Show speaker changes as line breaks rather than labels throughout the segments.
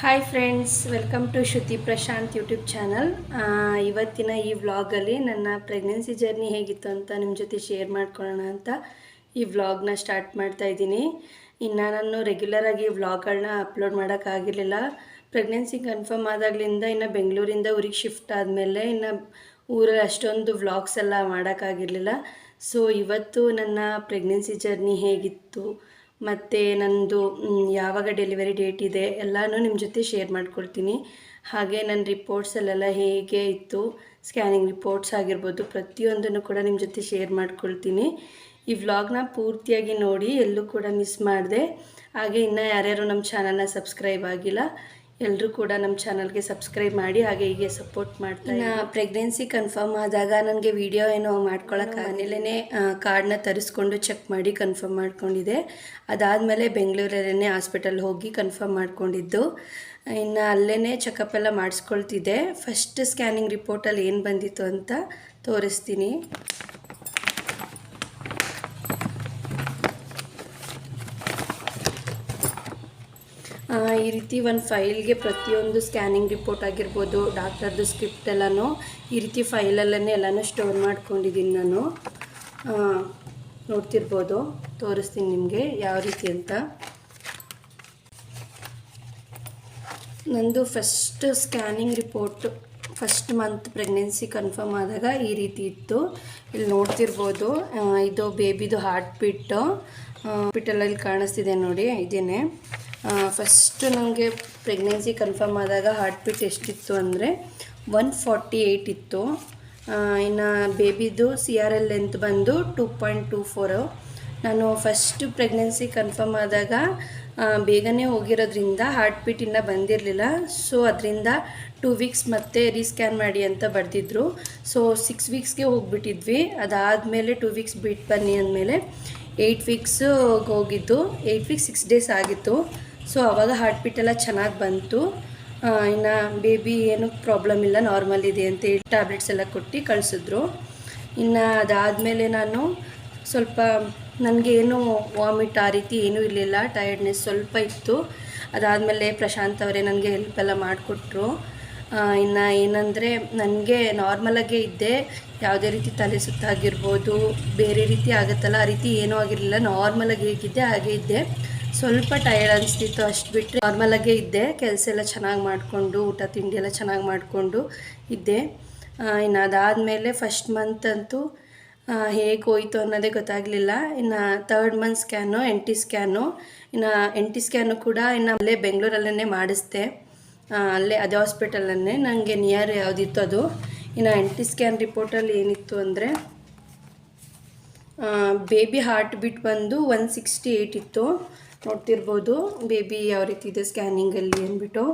Hi friends welcome to Shruti Prashant YouTube channel ಇವತ್ತಿನ ಈ ವ್ಲಾಗಲ್ಲಿ ನನ್ನ ಪ್ರೆಗ್ನೆನ್ಸಿ ಜರ್ನಿ ಹೇಗಿತ್ತು ಅಂತ ನಿಮ್ಮ ಜೊತೆ ಶೇರ್ ಮಾಡ್ಕೊಳ್ಳೋಣ ಅಂತ ಈ ವ್ಲಾಗ್ನ ಸ್ಟಾರ್ಟ್ ಮಾಡ್ತಾ ಇದ್ದೀನಿ. ಇನ್ನು ನಾನು ರೆಗ್ಯುಲರಾಗಿ ವ್ಲಾಗ್ಗಳನ್ನ ಅಪ್ಲೋಡ್ ಮಾಡೋಕ್ಕಾಗಿರಲಿಲ್ಲ ಪ್ರೆಗ್ನೆನ್ಸಿ ಕನ್ಫರ್ಮ್ ಆದಾಗಲಿಂದ ಇನ್ನು ಬೆಂಗಳೂರಿಂದ ಊರಿಗೆ ಶಿಫ್ಟ್ ಆದಮೇಲೆ ಇನ್ನು ಊರಲ್ಲಿ ಅಷ್ಟೊಂದು ವ್ಲಾಗ್ಸ್ ಎಲ್ಲ ಮಾಡೋಕ್ಕಾಗಿರಲಿಲ್ಲ ಸೊ ಇವತ್ತು ನನ್ನ ಪ್ರೆಗ್ನೆನ್ಸಿ ಜರ್ನಿ ಹೇಗಿತ್ತು? ಮತ್ತು ನನ್ನದು ಯಾವಾಗ ಡೆಲಿವರಿ ಡೇಟ್ ಇದೆ ಎಲ್ಲನೂ ನಿಮ್ಮ ಜೊತೆ ಶೇರ್ ಮಾಡ್ಕೊಳ್ತೀನಿ. ಹಾಗೆ ನನ್ನ ರಿಪೋರ್ಟ್ಸಲ್ಲೆಲ್ಲ ಹೇಗೆ ಇತ್ತು ಸ್ಕ್ಯಾನಿಂಗ್ ರಿಪೋರ್ಟ್ಸ್ ಆಗಿರ್ಬೋದು, ಪ್ರತಿಯೊಂದನ್ನು ಕೂಡ ನಿಮ್ಮ ಜೊತೆ ಶೇರ್ ಮಾಡ್ಕೊಳ್ತೀನಿ. ಈ ವ್ಲಾಗ್ನ ಪೂರ್ತಿಯಾಗಿ ನೋಡಿ ಎಲ್ಲೂ ಕೂಡ ಮಿಸ್ ಮಾಡಿದೆ. ಹಾಗೆ ಇನ್ನೂ ಯಾರ್ಯಾರು ನಮ್ಮ ಚಾನಲ್ನ ಸಬ್ಸ್ಕ್ರೈಬ್ ಆಗಿಲ್ಲ ಎಲ್ಲರೂ ಕೂಡ ನಮ್ಮ ಚಾನಲ್ಗೆ ಸಬ್ಸ್ಕ್ರೈಬ್ ಮಾಡಿ ಹಾಗೆ ಹೀಗೆ ಸಪೋರ್ಟ್ ಮಾಡ್ತೀನಿ ಪ್ರೆಗ್ನೆನ್ಸಿ ಕನ್ಫರ್ಮ್ ಆದಾಗ ನನಗೆ ವಿಡಿಯೋ ಏನೋ ಮಾಡ್ಕೊಳ್ಳೋಕೆ ಮನೇಲೇ ಕಾರ್ಡ್ನ ತರಿಸ್ಕೊಂಡು ಚೆಕ್ ಮಾಡಿ ಕನ್ಫರ್ಮ್ ಮಾಡ್ಕೊಂಡಿದ್ದೆ ಅದಾದಮೇಲೆ ಬೆಂಗಳೂರಲ್ಲೇ ಹಾಸ್ಪಿಟಲ್ ಹೋಗಿ ಕನ್ಫರ್ಮ್ ಮಾಡ್ಕೊಂಡಿದ್ದು. ಇನ್ನು ಅಲ್ಲೇ ಚೆಕಪ್ ಎಲ್ಲ ಮಾಡಿಸ್ಕೊಳ್ತಿದ್ದೆ. ಫಸ್ಟ್ ಸ್ಕ್ಯಾನಿಂಗ್ ರಿಪೋರ್ಟಲ್ಲಿ ಏನು ಬಂದಿತ್ತು ಅಂತ ತೋರಿಸ್ತೀನಿ. ಈ ರೀತಿ ಒಂದು ಫೈಲ್ಗೆ ಪ್ರತಿಯೊಂದು ಸ್ಕ್ಯಾನಿಂಗ್ ರಿಪೋರ್ಟ್ ಆಗಿರ್ಬೋದು, ಡಾಕ್ಟರ್ದು ಸ್ಕ್ರಿಪ್ಟ್ ಎಲ್ಲನೂ ಈ ರೀತಿ ಫೈಲಲ್ಲೇ ಎಲ್ಲನೂ ಸ್ಟೋರ್ ಮಾಡ್ಕೊಂಡಿದ್ದೀನಿ ನಾನು. ನೋಡ್ತಿರ್ಬೋದು, ತೋರಿಸ್ತೀನಿ ನಿಮಗೆ ಯಾವ ರೀತಿ ಅಂತ. ನಂದು first scanning report first month pregnancy confirm ಆದಾಗ ಈ ರೀತಿ ಇತ್ತು. ಇಲ್ಲಿ ನೋಡ್ತಿರ್ಬೋದು ಇದು ಬೇಬಿದು ಹಾರ್ಟ್ ಬಿಟ್ಟು ಹಾಸ್ಪಿಟಲಲ್ಲಿ ಕಾಣಿಸ್ತಿದೆ ನೋಡಿ, ಇದೇನೆ. ಫಸ್ಟ್ ನನಗೆ ಪ್ರೆಗ್ನೆನ್ಸಿ ಕನ್ಫರ್ಮ್ ಆದಾಗ ಹಾರ್ಟ್ ಬೀಟ್ ಎಷ್ಟಿತ್ತು ಅಂದರೆ ಒನ್ ಫಾರ್ಟಿ ಏಯ್ಟ್ ಇತ್ತು ಇನ್ನು ಬೇಬಿದು ಸಿ ಆರ್ ಎಲ್ ಲೆಂತ್ ಬಂದು ಟೂ ಪಾಯಿಂಟ್ ಟೂ ಫೋರು ನಾನು ಫಸ್ಟ್ ಪ್ರೆಗ್ನೆನ್ಸಿ ಕನ್ಫರ್ಮ್ ಆದಾಗ ಬೇಗನೆ ಹೋಗಿರೋದ್ರಿಂದ ಹಾರ್ಟ್ ಬೀಟ್ ಇನ್ನೂ ಬಂದಿರಲಿಲ್ಲ. ಸೊ ಅದರಿಂದ ಟೂ ವೀಕ್ಸ್ ಮತ್ತೆ ರೀಸ್ಕ್ಯಾನ್ ಮಾಡಿ ಅಂತ ಬರೆದಿದ್ರು. So six ವೀಕ್ಸ್ಗೆ ಹೋಗಿಬಿಟ್ಟಿದ್ವಿ. ಅದಾದಮೇಲೆ ಟೂ ವೀಕ್ಸ್ ಬಿಟ್ಟು ಬನ್ನಿ ಅಂದಮೇಲೆ ಏಯ್ಟ್ ವೀಕ್ಸ್ ಹೋಗಿದ್ದು. ಏಯ್ಟ್ ವೀಕ್ಸ್ ಸಿಕ್ಸ್ ಡೇಸ್ ಆಗಿತ್ತು. ಸೊ ಅವಾಗ ಹಾರ್ಟ್ ಬೀಟ್ ಎಲ್ಲ ಚೆನ್ನಾಗಿ ಬಂತು. ಇನ್ನು ಬೇಬಿ ಏನು ಪ್ರಾಬ್ಲಮ್ ಇಲ್ಲ ನಾರ್ಮಲ್ ಇದೆ ಅಂತ ಹೇಳಿ ಟ್ಯಾಬ್ಲೆಟ್ಸ್ ಎಲ್ಲ ಕೊಟ್ಟು ಕಳಿಸಿದ್ರು. ಇನ್ನು ಅದಾದಮೇಲೆ ನಾನು ಸ್ವಲ್ಪ ನನಗೆ ಏನು ವಾಮಿಟ್ ಆ ರೀತಿ ಏನೂ ಇರಲಿಲ್ಲ ಟಯರ್ಡ್ನೆಸ್ ಸ್ವಲ್ಪ ಇತ್ತು. ಅದಾದಮೇಲೆ ಪ್ರಶಾಂತ್ ಅವರೇ ನನಗೆ ಹೆಲ್ಪ್ ಎಲ್ಲ ಮಾಡಿಕೊಟ್ರು. ಇನ್ನು ಏನಂದರೆ ನನಗೆ ನಾರ್ಮಲಾಗೇ ಇದ್ದೆ. ಯಾವುದೇ ರೀತಿ ತಲೆ ಸುತ್ತಾಗಿರ್ಬೋದು, ಬೇರೆ ರೀತಿ ಆಗುತ್ತಲ್ಲ, ಆ ರೀತಿ ಏನೂ ಆಗಿರಲಿಲ್ಲ ನಾರ್ಮಲಾಗಿ ಹೇಗಿದ್ದೆ, ಹಾಗೆ ಇದ್ದೆ. ಸ್ವಲ್ಪ ಟಯರ್ಡ್ ಅನಿಸ್ತಿತ್ತು, ಅಷ್ಟು ಬಿಟ್ಟರೆ ನಾರ್ಮಲಾಗೇ ಇದ್ದೆ. ಕೆಲಸ ಎಲ್ಲ ಚೆನ್ನಾಗಿ ಮಾಡಿಕೊಂಡು, ಊಟ, ತಿಂಡಿ ಎಲ್ಲ ಚೆನ್ನಾಗಿ ಮಾಡಿಕೊಂಡು ಇದ್ದೆ. ಇನ್ನು ಅದಾದಮೇಲೆ ಫಸ್ಟ್ ಮಂತ್ ಅಂತೂ ಹೇಗೆ ಹೋಯಿತು ಅನ್ನೋದೇ ಗೊತ್ತಾಗಲಿಲ್ಲ. ಇನ್ನು third month scan N T scan ಇನ್ನು ಎನ್ ಟಿ ಸ್ಕ್ಯಾನು ಕೂಡ ಇನ್ನು ಅಲ್ಲೇ ಬೆಂಗಳೂರಲ್ಲೇ ಮಾಡಿಸ್ದೆ. ಅಲ್ಲೇ ಅದೇ ಹಾಸ್ಪಿಟಲನ್ನೇ ನನಗೆ ನಿಯರ್ ಯಾವುದಿತ್ತು ಅದು. ಇನ್ನು ಎನ್ ಟಿ ಸ್ಕ್ಯಾನ್ ರಿಪೋರ್ಟಲ್ಲಿ ಏನಿತ್ತು ಅಂದರೆ ಬೇಬಿ ಹಾರ್ಟ್ ಬಿಟ್ ಬಂದು ಒನ್ ಸಿಕ್ಸ್ಟಿ ಏಯ್ಟ್ ಇತ್ತು. ನೋಡ್ತಿರ್ಬೋದು. ಬೇಬಿ ಯಾವ ರೀತಿ ಇದೆ ಸ್ಕ್ಯಾನಿಂಗಲ್ಲಿ ಅಂದ್ಬಿಟ್ಟು.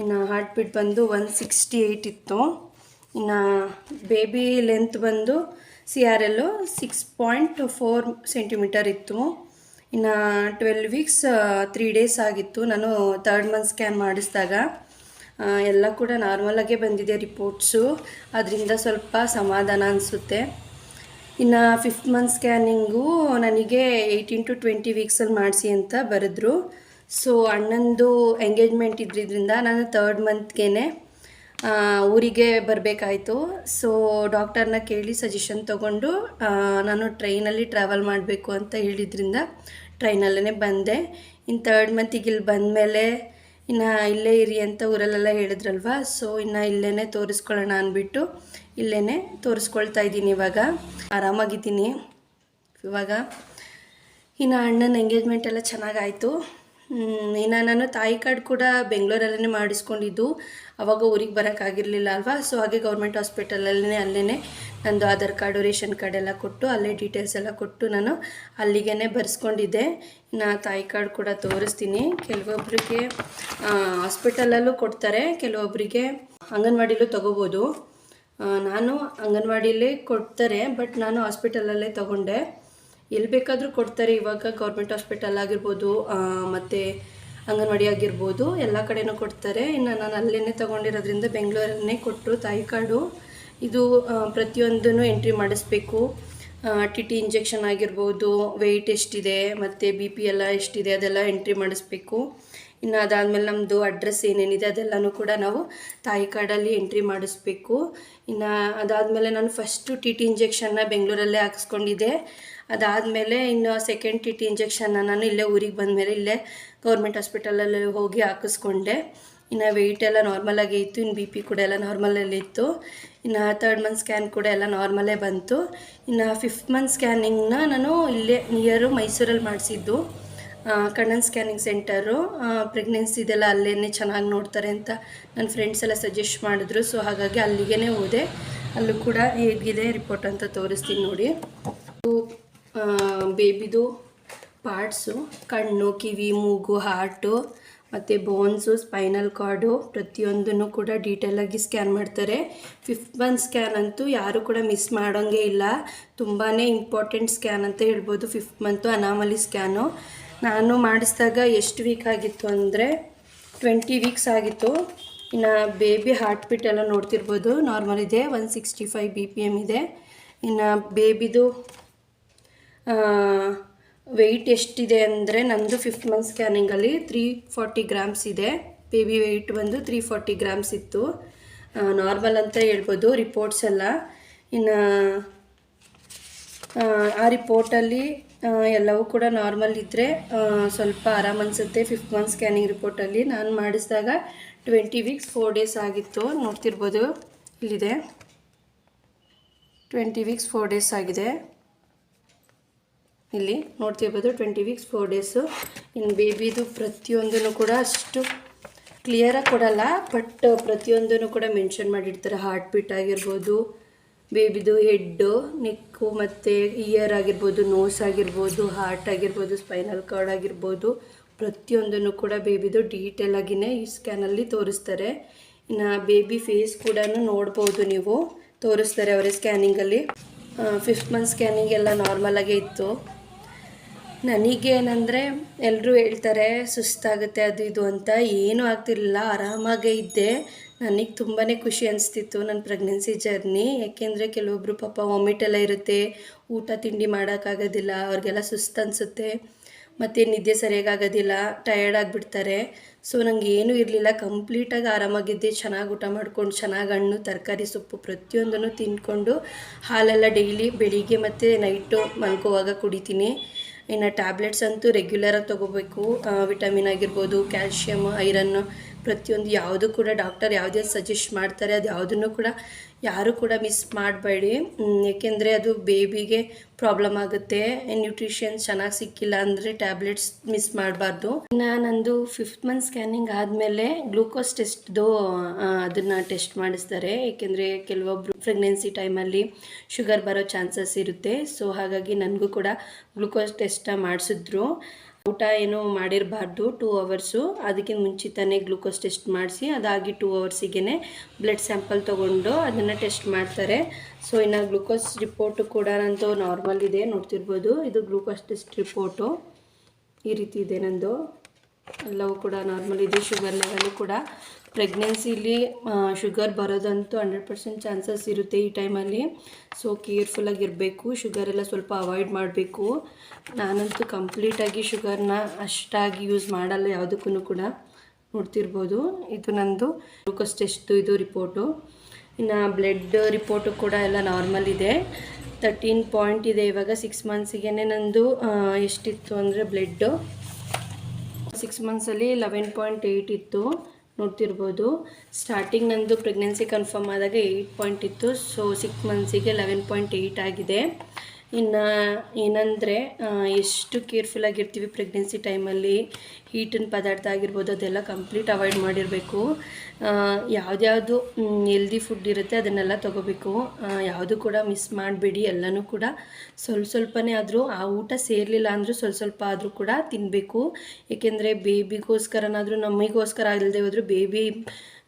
ಇನ್ನು ಹಾರ್ಟ್ ಬೀಟ್ ಬಂದು ಒನ್ ಸಿಕ್ಸ್ಟಿ ಏಯ್ಟ್ ಇತ್ತು. ಇನ್ನು ಬೇಬಿ ಲೆಂತ್ ಬಂದು C R L six point four centimeter ಇತ್ತು. ಇನ್ನು ಟ್ವೆಲ್ ವೀಕ್ಸ್ ತ್ರೀ ಡೇಸ್ ಆಗಿತ್ತು. ನಾನು ತರ್ಡ್ ಮಂತ್ ಸ್ಕ್ಯಾನ್ ಮಾಡಿಸಿದಾಗ ಎಲ್ಲ ಕೂಡ ನಾರ್ಮಲಾಗೇ ಬಂದಿದೆ ರಿಪೋರ್ಟ್ಸು ಅದರಿಂದ ಸ್ವಲ್ಪ ಸಮಾಧಾನ ಅನಿಸುತ್ತೆ. ಇನ್ನು ಫಿಫ್ತ್ ಮಂತ್ ಸ್ಕ್ಯಾನಿಂಗು ನನಗೆ ಏಯ್ಟೀನ್ ಟು ಟ್ವೆಂಟಿ ವೀಕ್ಸಲ್ಲಿ ಮಾಡಿಸಿ ಅಂತ ಬರೆದ್ರು. ಸೊ ಅಣ್ಣಂದು ಎಂಗೇಜ್ಮೆಂಟ್ ಇದ್ದಿದ್ದರಿಂದ ನಾನು ತರ್ಡ್ ಮಂತ್ಗೆ ಊರಿಗೆ ಬರಬೇಕಾಯಿತು. ಸೊ ಡಾಕ್ಟರ್ನ ಕೇಳಿ ಸಜೆಷನ್ ತೊಗೊಂಡು ನಾನು ಟ್ರೈನಲ್ಲಿ ಟ್ರಾವೆಲ್ ಮಾಡಬೇಕು ಅಂತ ಹೇಳಿದ್ರಿಂದ ಟ್ರೈನಲ್ಲೇ ಬಂದೆ. ಇನ್ನು ತರ್ಡ್ ಮಂತಿಗೆ ಇಲ್ಲಿ ಬಂದಮೇಲೆ ಇನ್ನು ಇಲ್ಲೇ ಇರಿ ಅಂತ ಊರಲ್ಲೆಲ್ಲ ಹೇಳಿದ್ರಲ್ವ? ಸೊ ಇನ್ನು ಇಲ್ಲೇ ತೋರಿಸ್ಕೊಳ್ಳೋಣ ಅಂದ್ಬಿಟ್ಟು ಇಲ್ಲೇ ತೋರಿಸ್ಕೊಳ್ತಾ ಇದ್ದೀನಿ ಇವಾಗ. ಆರಾಮಾಗಿದ್ದೀನಿ. ಇವಾಗ ಇನ್ನು ಅಣ್ಣನ ಎಂಗೇಜ್ಮೆಂಟ್ ಎಲ್ಲ ಚೆನ್ನಾಗಾಯಿತು. ಇನ್ನು ನಾನು ತಾಯಿ ಕಾರ್ಡ್ ಕೂಡ ಬೆಂಗಳೂರಲ್ಲೇ ಮಾಡಿಸ್ಕೊಂಡಿದ್ದು. ಅವಾಗ ಊರಿಗೆ ಬರೋಕ್ಕಾಗಿರಲಿಲ್ಲ ಅಲ್ವಾ? ಸೊ ಹಾಗೆ ಗೌರ್ಮೆಂಟ್ ಹಾಸ್ಪಿಟಲಲ್ಲೇ ಅಲ್ಲೇ ನಂದು ಆಧಾರ್ ಕಾರ್ಡು, ರೇಷನ್ ಕಾರ್ಡ್ ಎಲ್ಲ ಕೊಟ್ಟು ಅಲ್ಲೇ ಡೀಟೇಲ್ಸ್ ಎಲ್ಲ ಕೊಟ್ಟು ನಾನು ಅಲ್ಲಿಗೆ ಬರೆಸ್ಕೊಂಡಿದ್ದೆ. ನಾ ತಾಯಿ ಕಾರ್ಡ್ ಕೂಡ ತೋರಿಸ್ತೀನಿ. ಕೆಲವೊಬ್ಬರಿಗೆ ಹಾಸ್ಪಿಟಲಲ್ಲೂ ಕೊಡ್ತಾರೆ ಕೆಲವೊಬ್ಬರಿಗೆ ಅಂಗನವಾಡಿಲೂ ತೊಗೋಬೋದು. ನಾನು ಅಂಗನವಾಡಿಲೇ ಕೊಡ್ತಾರೆ, ಬಟ್ ನಾನು ಹಾಸ್ಪಿಟಲಲ್ಲೇ ತೊಗೊಂಡೆ. ಎಲ್ಲಿ ಬೇಕಾದರೂ ಕೊಡ್ತಾರೆ, ಇವಾಗ ಗೌರ್ಮೆಂಟ್ ಹಾಸ್ಪಿಟಲ್ ಆಗಿರ್ಬೋದು ಮತ್ತು ಅಂಗನವಾಡಿ ಆಗಿರ್ಬೋದು, ಎಲ್ಲ ಕಡೆನೂ ಕೊಡ್ತಾರೆ. ಇನ್ನು ನಾನು ಅಲ್ಲೇ ತೊಗೊಂಡಿರೋದ್ರಿಂದ ಬೆಂಗಳೂರನ್ನೇ ಕೊಟ್ಟರು ತಾಯಿ ಕಾರ್ಡು. ಇದು ಪ್ರತಿಯೊಂದನ್ನು ಎಂಟ್ರಿ ಮಾಡಿಸ್ಬೇಕು. ಟಿ ಟಿ ಇಂಜೆಕ್ಷನ್ ಆಗಿರ್ಬೋದು ವೆಯ್ಟ್ ಎಷ್ಟಿದೆ, ಮತ್ತು ಬಿ ಪಿ ಎಲ್ಲ ಎಷ್ಟಿದೆ, ಅದೆಲ್ಲ ಎಂಟ್ರಿ ಮಾಡಿಸ್ಬೇಕು. ಇನ್ನು ಅದಾದಮೇಲೆ ನಮ್ಮದು ಅಡ್ರೆಸ್ ಏನೇನಿದೆ, ಅದೆಲ್ಲನೂ ಕೂಡ ನಾವು ತಾಯಿ ಕಾರ್ಡಲ್ಲಿ ಎಂಟ್ರಿ ಮಾಡಿಸ್ಬೇಕು. ಇನ್ನು ಅದಾದಮೇಲೆ ನಾನು ಫಸ್ಟು ಟಿ ಟಿ ಇಂಜೆಕ್ಷನ್ನ ಬೆಂಗಳೂರಲ್ಲೇ ಹಾಕಿಸ್ಕೊಂಡಿದ್ದೆ. ಅದಾದಮೇಲೆ ಇನ್ನು ಸೆಕೆಂಡ್ ಟಿ ಟಿ ಇಂಜೆಕ್ಷನ್ನ ನಾನು ಇಲ್ಲೇ ಊರಿಗೆ ಬಂದಮೇಲೆ ಇಲ್ಲೇ ಗೌರ್ಮೆಂಟ್ ಹಾಸ್ಪಿಟಲಲ್ಲಿ ಹೋಗಿ ಹಾಕಿಸ್ಕೊಂಡೆ. ಇನ್ನು ವೆಯ್ಟ್ ಎಲ್ಲ ನಾರ್ಮಲಾಗೇ ಇತ್ತು ಇನ್ನು ಬಿ ಪಿ ಕೂಡ ಎಲ್ಲ ನಾರ್ಮಲಲ್ಲಿ ಇತ್ತು. ಇನ್ನು ತರ್ಡ್ ಮಂತ್ ಸ್ಕ್ಯಾನ್ ಕೂಡ ಎಲ್ಲ ನಾರ್ಮಲೇ ಬಂತು. ಇನ್ನು ಫಿಫ್ತ್ ಮಂತ್ ಸ್ಕ್ಯಾನಿಂಗ್ನ ನಾನು ಇಲ್ಲೇ ನಿಯರು ಮೈಸೂರಲ್ಲಿ ಮಾಡಿಸಿದ್ದು. ಕಣ್ಣನ್ ಸ್ಕ್ಯಾನಿಂಗ್ ಸೆಂಟರು ಪ್ರೆಗ್ನೆನ್ಸಿದೆಲ್ಲ ಅಲ್ಲೇ ಚೆನ್ನಾಗಿ ನೋಡ್ತಾರೆ ಅಂತ ನನ್ನ ಫ್ರೆಂಡ್ಸ್ ಎಲ್ಲ ಸಜೆಸ್ಟ್ ಮಾಡಿದ್ರು. ಸೊ ಹಾಗಾಗಿ ಅಲ್ಲಿಗೇ ಹೋದೆ. ಅಲ್ಲೂ ಕೂಡ ಹೇಗಿದೆ ರಿಪೋರ್ಟ್ ಅಂತ ತೋರಿಸ್ತೀನಿ ನೋಡಿ. ಬೇಬಿದು ಪಾರ್ಟ್ಸು ಕಣ್ಣು, ಕಿವಿ, ಮೂಗು ಹಾರ್ಟು ಮತ್ತು ಬೋನ್ಸು ಸ್ಪೈನಲ್ ಕಾರ್ಡು ಪ್ರತಿಯೊಂದನ್ನು ಕೂಡ ಡೀಟೇಲಾಗಿ ಸ್ಕ್ಯಾನ್ ಮಾಡ್ತಾರೆ. ಫಿಫ್ತ್ ಮಂತ್ ಸ್ಕ್ಯಾನ್ ಅಂತೂ ಯಾರು ಕೂಡ ಮಿಸ್ ಮಾಡೋಂಗೆ ಇಲ್ಲ. ತುಂಬಾ ಇಂಪಾರ್ಟೆಂಟ್ ಸ್ಕ್ಯಾನ್ ಅಂತ ಹೇಳ್ಬೋದು. ಫಿಫ್ತ್ ಮಂತು ಅನಾಮಲಿ ಸ್ಕ್ಯಾನು ನಾನು ಮಾಡಿಸಿದಾಗ ಎಷ್ಟು ವೀಕ್ ಆಗಿತ್ತು ಅಂದರೆ ಟ್ವೆಂಟಿ ವೀಕ್ಸ್ ಆಗಿತ್ತು. ಇನ್ನು ಬೇಬಿ ಹಾರ್ಟ್ ಬೀಟ್ ಎಲ್ಲ ನೋಡ್ತಿರ್ಬೋದು. ನಾರ್ಮಲ್ ಇದೆ. One sixty five B P M ಇದೆ. ಇನ್ನು ಬೇಬಿದು ವೆಯ್ಟ್ ಎಷ್ಟಿದೆ ಅಂದರೆ ನಂದು ಫಿಫ್ತ್ ಮಂತ್ ಸ್ಕ್ಯಾನಿಂಗಲ್ಲಿ ತ್ರೀ ಫಾರ್ಟಿ ಗ್ರಾಮ್ಸ್ ಇದೆ. ಬೇಬಿ ವೆಯ್ಟ್ ಬಂದು ತ್ರೀ ಫಾರ್ಟಿ ಗ್ರಾಮ್ಸ್ ಇತ್ತು. ನಾರ್ಮಲ್ ಅಂತ ಹೇಳ್ಬೋದು ರಿಪೋರ್ಟ್ಸ್ ಎಲ್ಲ. ಇನ್ನು, ಆ ರಿಪೋರ್ಟಲ್ಲಿ ಎಲ್ಲವೂ ಕೂಡ ನಾರ್ಮಲ್ ಇದ್ದರೆ ಸ್ವಲ್ಪ ಆರಾಮ್ ಅನಿಸುತ್ತೆ ಫಿಫ್ತ್ ಮಂತ್ ಸ್ಕ್ಯಾನಿಂಗ್ ರಿಪೋರ್ಟಲ್ಲಿ ನಾನು ಮಾಡಿಸಿದಾಗ ಟ್ವೆಂಟಿ ವೀಕ್ಸ್ ಫೋರ್ ಡೇಸ್ ಆಗಿತ್ತು. ನೋಡ್ತಿರ್ಬೋದು, ಇಲ್ಲಿದೆ. ಟ್ವೆಂಟಿ ವೀಕ್ಸ್ ಫೋರ್ ಡೇಸ್ ಆಗಿದೆ. ಇಲ್ಲಿ ನೋಡ್ತಿರ್ಬೋದು ಟ್ವೆಂಟಿ ವೀಕ್ಸ್ ಫೋರ್ ಡೇಸು ಇನ್ನು ಬೇಬಿದು ಪ್ರತಿಯೊಂದೂ ಕೂಡ ಅಷ್ಟು ಕ್ಲಿಯರಾಗಿ ಕೊಡಲ್ಲ ಬಟ್ ಪ್ರತಿಯೊಂದೂ ಕೂಡ ಮೆನ್ಷನ್ ಮಾಡಿರ್ತಾರೆ. ಹಾರ್ಟ್ ಬೀಟ್ ಆಗಿರ್ಬೋದು ಬೇಬಿದು ಹೆಡ್ಡು ನೆಕ್ಕು ಮತ್ತು ಇಯರ್ ಆಗಿರ್ಬೋದು ನೋಸ್ ಆಗಿರ್ಬೋದು ಹಾರ್ಟ್ ಆಗಿರ್ಬೋದು ಸ್ಪೈನಲ್ ಕಾರ್ಡ್ ಆಗಿರ್ಬೋದು, ಪ್ರತಿಯೊಂದನ್ನು ಕೂಡ ಬೇಬಿದು ಡೀಟೇಲ್ ಆಗಿನೇ ಈ ಸ್ಕ್ಯಾನಲ್ಲಿ ತೋರಿಸ್ತಾರೆ. ಇನ್ನು ಬೇಬಿ ಫೇಸ್ ಕೂಡ ನೋಡ್ಬೋದು ನೀವು. ತೋರಿಸ್ತಾರೆ ಅವರೇ ಸ್ಕ್ಯಾನಿಂಗಲ್ಲಿ ಫಿಫ್ತ್ ಮಂತ್ ಸ್ಕ್ಯಾನಿಂಗ್ ಎಲ್ಲ ನಾರ್ಮಲಾಗೇ ಇತ್ತು. ನನಗೇನಂದರೆ ಎಲ್ಲರೂ ಹೇಳ್ತಾರೆ, ಸುಸ್ತಾಗುತ್ತೆ ಅದು ಇದು ಅಂತ. ಏನೂ ಆಗ್ತಿರಲಿಲ್ಲ, ಆರಾಮಾಗೇ ಇದ್ದೆ. ನನಗೆ ತುಂಬಾ ಖುಷಿ ಅನಿಸ್ತಿತ್ತು ನನ್ನ ಪ್ರೆಗ್ನೆನ್ಸಿ ಜರ್ನಿ ಯಾಕೆಂದರೆ ಕೆಲವೊಬ್ಬರು ಪಾಪ ವಾಮಿಟ್ ಎಲ್ಲ ಇರುತ್ತೆ, ಊಟ ತಿಂಡಿ ಮಾಡೋಕ್ಕಾಗೋದಿಲ್ಲ ಅವ್ರಿಗೆಲ್ಲ ಸುಸ್ತು ಅನಿಸುತ್ತೆ. ಮತ್ತು ನಿದ್ದೆ ಸರಿಯಾಗೋದಿಲ್ಲ ಟಯರ್ಡ್ ಆಗಿಬಿಡ್ತಾರೆ. ಸೊ ನನಗೆ ಏನೂ ಇರಲಿಲ್ಲ ಕಂಪ್ಲೀಟಾಗಿ ಆರಾಮಾಗಿದ್ದೆ, ಚೆನ್ನಾಗಿ ಊಟ ಮಾಡ್ಕೊಂಡು, ಚೆನ್ನಾಗಿ ಹಣ್ಣು, ತರಕಾರಿ, ಸೊಪ್ಪು ಪ್ರತಿಯೊಂದನ್ನು ತಿಂದ್ಕೊಂಡು ಹಾಲೆಲ್ಲ ಡೈಲಿ ಬೆಳಿಗ್ಗೆ ಮತ್ತು ನೈಟು ಮಲ್ಕೋವಾಗ ಕುಡಿತೀನಿ. ಇನ್ನು ಟ್ಯಾಬ್ಲೆಟ್ಸ್ ಅಂತೂ ರೆಗ್ಯುಲರಾಗಿ ತೊಗೋಬೇಕು. ವಿಟಮಿನ್ ಆಗಿರ್ಬೋದು ಕ್ಯಾಲ್ಶಿಯಮ್ ಐರನ್ ಪ್ರತಿಯೊಂದು ಯಾವುದು ಕೂಡ ಡಾಕ್ಟರ್ ಯಾವುದೇ ಸಜೆಸ್ಟ್ ಮಾಡ್ತಾರೆ, ಅದು ಯಾವುದನ್ನು ಕೂಡ ಯಾರು ಕೂಡ ಮಿಸ್ ಮಾಡಬೇಡಿ. ಏಕೆಂದರೆ ಅದು ಬೇಬಿಗೆ ಪ್ರಾಬ್ಲಮ್ ಆಗುತ್ತೆ. ನ್ಯೂಟ್ರಿಷನ್ಸ್ ಚೆನ್ನಾಗಿ ಸಿಕ್ಕಿಲ್ಲ ಅಂದರೆ ಟ್ಯಾಬ್ಲೆಟ್ಸ್ ಮಿಸ್ ಮಾಡಬಾರ್ದು. ಇನ್ನು ನಂದು ಫಿಫ್ತ್ ಮಂತ್ ಸ್ಕ್ಯಾನಿಂಗ್ ಆದಮೇಲೆ ಗ್ಲೂಕೋಸ್ ಟೆಸ್ಟ್ದು ಅದನ್ನು ಟೆಸ್ಟ್ ಮಾಡಿಸ್ತಾರೆ. ಏಕೆಂದರೆ ಕೆಲವೊಬ್ಬರು ಪ್ರೆಗ್ನೆನ್ಸಿ ಟೈಮಲ್ಲಿ ಶುಗರ್ ಬರೋ ಚಾನ್ಸಸ್ ಇರುತ್ತೆ. ಸೊ ಹಾಗಾಗಿ ನನಗೂ ಕೂಡ ಗ್ಲೂಕೋಸ್ ಟೆಸ್ಟ ಮಾಡಿಸಿದ್ರು. ಊಟ ಏನು ಮಾಡಿರಬಾರ್ದು ಟೂ ಅವರ್ಸು ಅದಕ್ಕಿಂತ ಮುಂಚಿತಾನೆ ಗ್ಲೂಕೋಸ್ ಟೆಸ್ಟ್ ಮಾಡಿಸಿ, ಅದಾಗಿ ಟೂ ಅವರ್ಸಿಗೆ ಬ್ಲಡ್ ಸ್ಯಾಂಪಲ್ ತೊಗೊಂಡು ಅದನ್ನು ಟೆಸ್ಟ್ ಮಾಡ್ತಾರೆ. ಸೊ ಇನ್ನು ಗ್ಲೂಕೋಸ್ ರಿಪೋರ್ಟು ಕೂಡ ನಂದು ನಾರ್ಮಲ್ ಇದೆ, ನೋಡ್ತಿರ್ಬೋದು. ಇದು ಗ್ಲೂಕೋಸ್ ಟೆಸ್ಟ್ ರಿಪೋರ್ಟು ಈ ರೀತಿ ಇದೆ ನಂದು. ಎಲ್ಲವೂ ಕೂಡ ನಾರ್ಮಲ್ ಇದೆ ಶುಗರ್ ಲೆವೆಲ್ಲು ಕೂಡ. ಪ್ರೆಗ್ನೆನ್ಸಿಲಿ ಶುಗರ್ ಬರೋದಂತೂ ಹಂಡ್ರೆಡ್ ಪರ್ಸೆಂಟ್ ಚಾನ್ಸಸ್ ಇರುತ್ತೆ ಈ ಟೈಮಲ್ಲಿ ಸೊ ಕೇರ್ಫುಲ್ಲಾಗಿರಬೇಕು ಎಲ್ಲ ಸ್ವಲ್ಪ ಅವಾಯ್ಡ್ ಮಾಡಬೇಕು. ನಾನಂತೂ ಕಂಪ್ಲೀಟಾಗಿ ಶುಗರ್ನ ಅಷ್ಟಾಗಿ ಯೂಸ್ ಮಾಡಲ್ಲ ಯಾವುದಕ್ಕೂ ಕೂಡ. ನೋಡ್ತಿರ್ಬೋದು. ಇದು ನಂದು ಗ್ಲೂಕೋಸ್ ಟೆಸ್ಟು ಇದು ರಿಪೋರ್ಟು ಇನ್ನು ಬ್ಲಡ್ ರಿಪೋರ್ಟು ಕೂಡ ಎಲ್ಲ ನಾರ್ಮಲ್ ಇದೆ. ತರ್ಟೀನ್ ಪಾಯಿಂಟ್ ಇದೆ ಇವಾಗ ಸಿಕ್ಸ್ ಮಂತ್ಸಿಗೆ ನಂದು ಎಷ್ಟಿತ್ತು ಅಂದರೆ ಬ್ಲಡ್ಡು ಸಿಕ್ಸ್ ಮಂತ್ಸಲ್ಲಿ ಲೆವೆನ್ ಪಾಯಿಂಟ್ ಏಯ್ಟ್ ಇತ್ತು. ನೋಡ್ತಿರ್ಬೋದು. ಸ್ಟಾರ್ಟಿಂಗ್ ನಂದು ಪ್ರೆಗ್ನೆನ್ಸಿ ಕನ್ಫರ್ಮ್ ಆದಾಗ ಏಯ್ಟ್ ಪಾಯಿಂಟ್ ಇತ್ತು ಸೊ ಸಿಕ್ಸ್ ಮಂತ್ಸಿಗೆ ಲೆವೆನ್ ಪಾಯಿಂಟ್ ಏಯ್ಟ್ ಆಗಿದೆ. ಇನ್ನು ಏನಂದರೆ ಎಷ್ಟು ಕೇರ್ಫುಲ್ಲಾಗಿರ್ತೀವಿ ಪ್ರೆಗ್ನೆನ್ಸಿ ಟೈಮಲ್ಲಿ ಹೀಟಿನ ಪದಾರ್ಥ ಆಗಿರ್ಬೋದು, ಅದೆಲ್ಲ ಕಂಪ್ಲೀಟ್ ಅವಾಯ್ಡ್ ಮಾಡಿರಬೇಕು. ಯಾವುದ್ಯಾವುದು ಹೆಲ್ದಿ ಫುಡ್ ಇರುತ್ತೆ ಅದನ್ನೆಲ್ಲ ತೊಗೋಬೇಕು. ಯಾವುದು ಕೂಡ ಮಿಸ್ ಮಾಡಬೇಡಿ, ಎಲ್ಲನೂ ಕೂಡ. ಸ್ವಲ್ಪ ಸ್ವಲ್ಪನೇ ಆದರೂ ಆ ಊಟ ಸೇರಲಿಲ್ಲ ಅಂದರೂ ಸ್ವಲ್ಪ ಸ್ವಲ್ಪ ಆದರೂ ಕೂಡ ತಿನ್ನಬೇಕು ಏಕೆಂದರೆ ಬೇಬಿಗೋಸ್ಕರನಾದರೂ ನಮಗೋಸ್ಕರ ಆಗಿಲ್ಲದೆ ಹೋದರೂ ಬೇಬಿ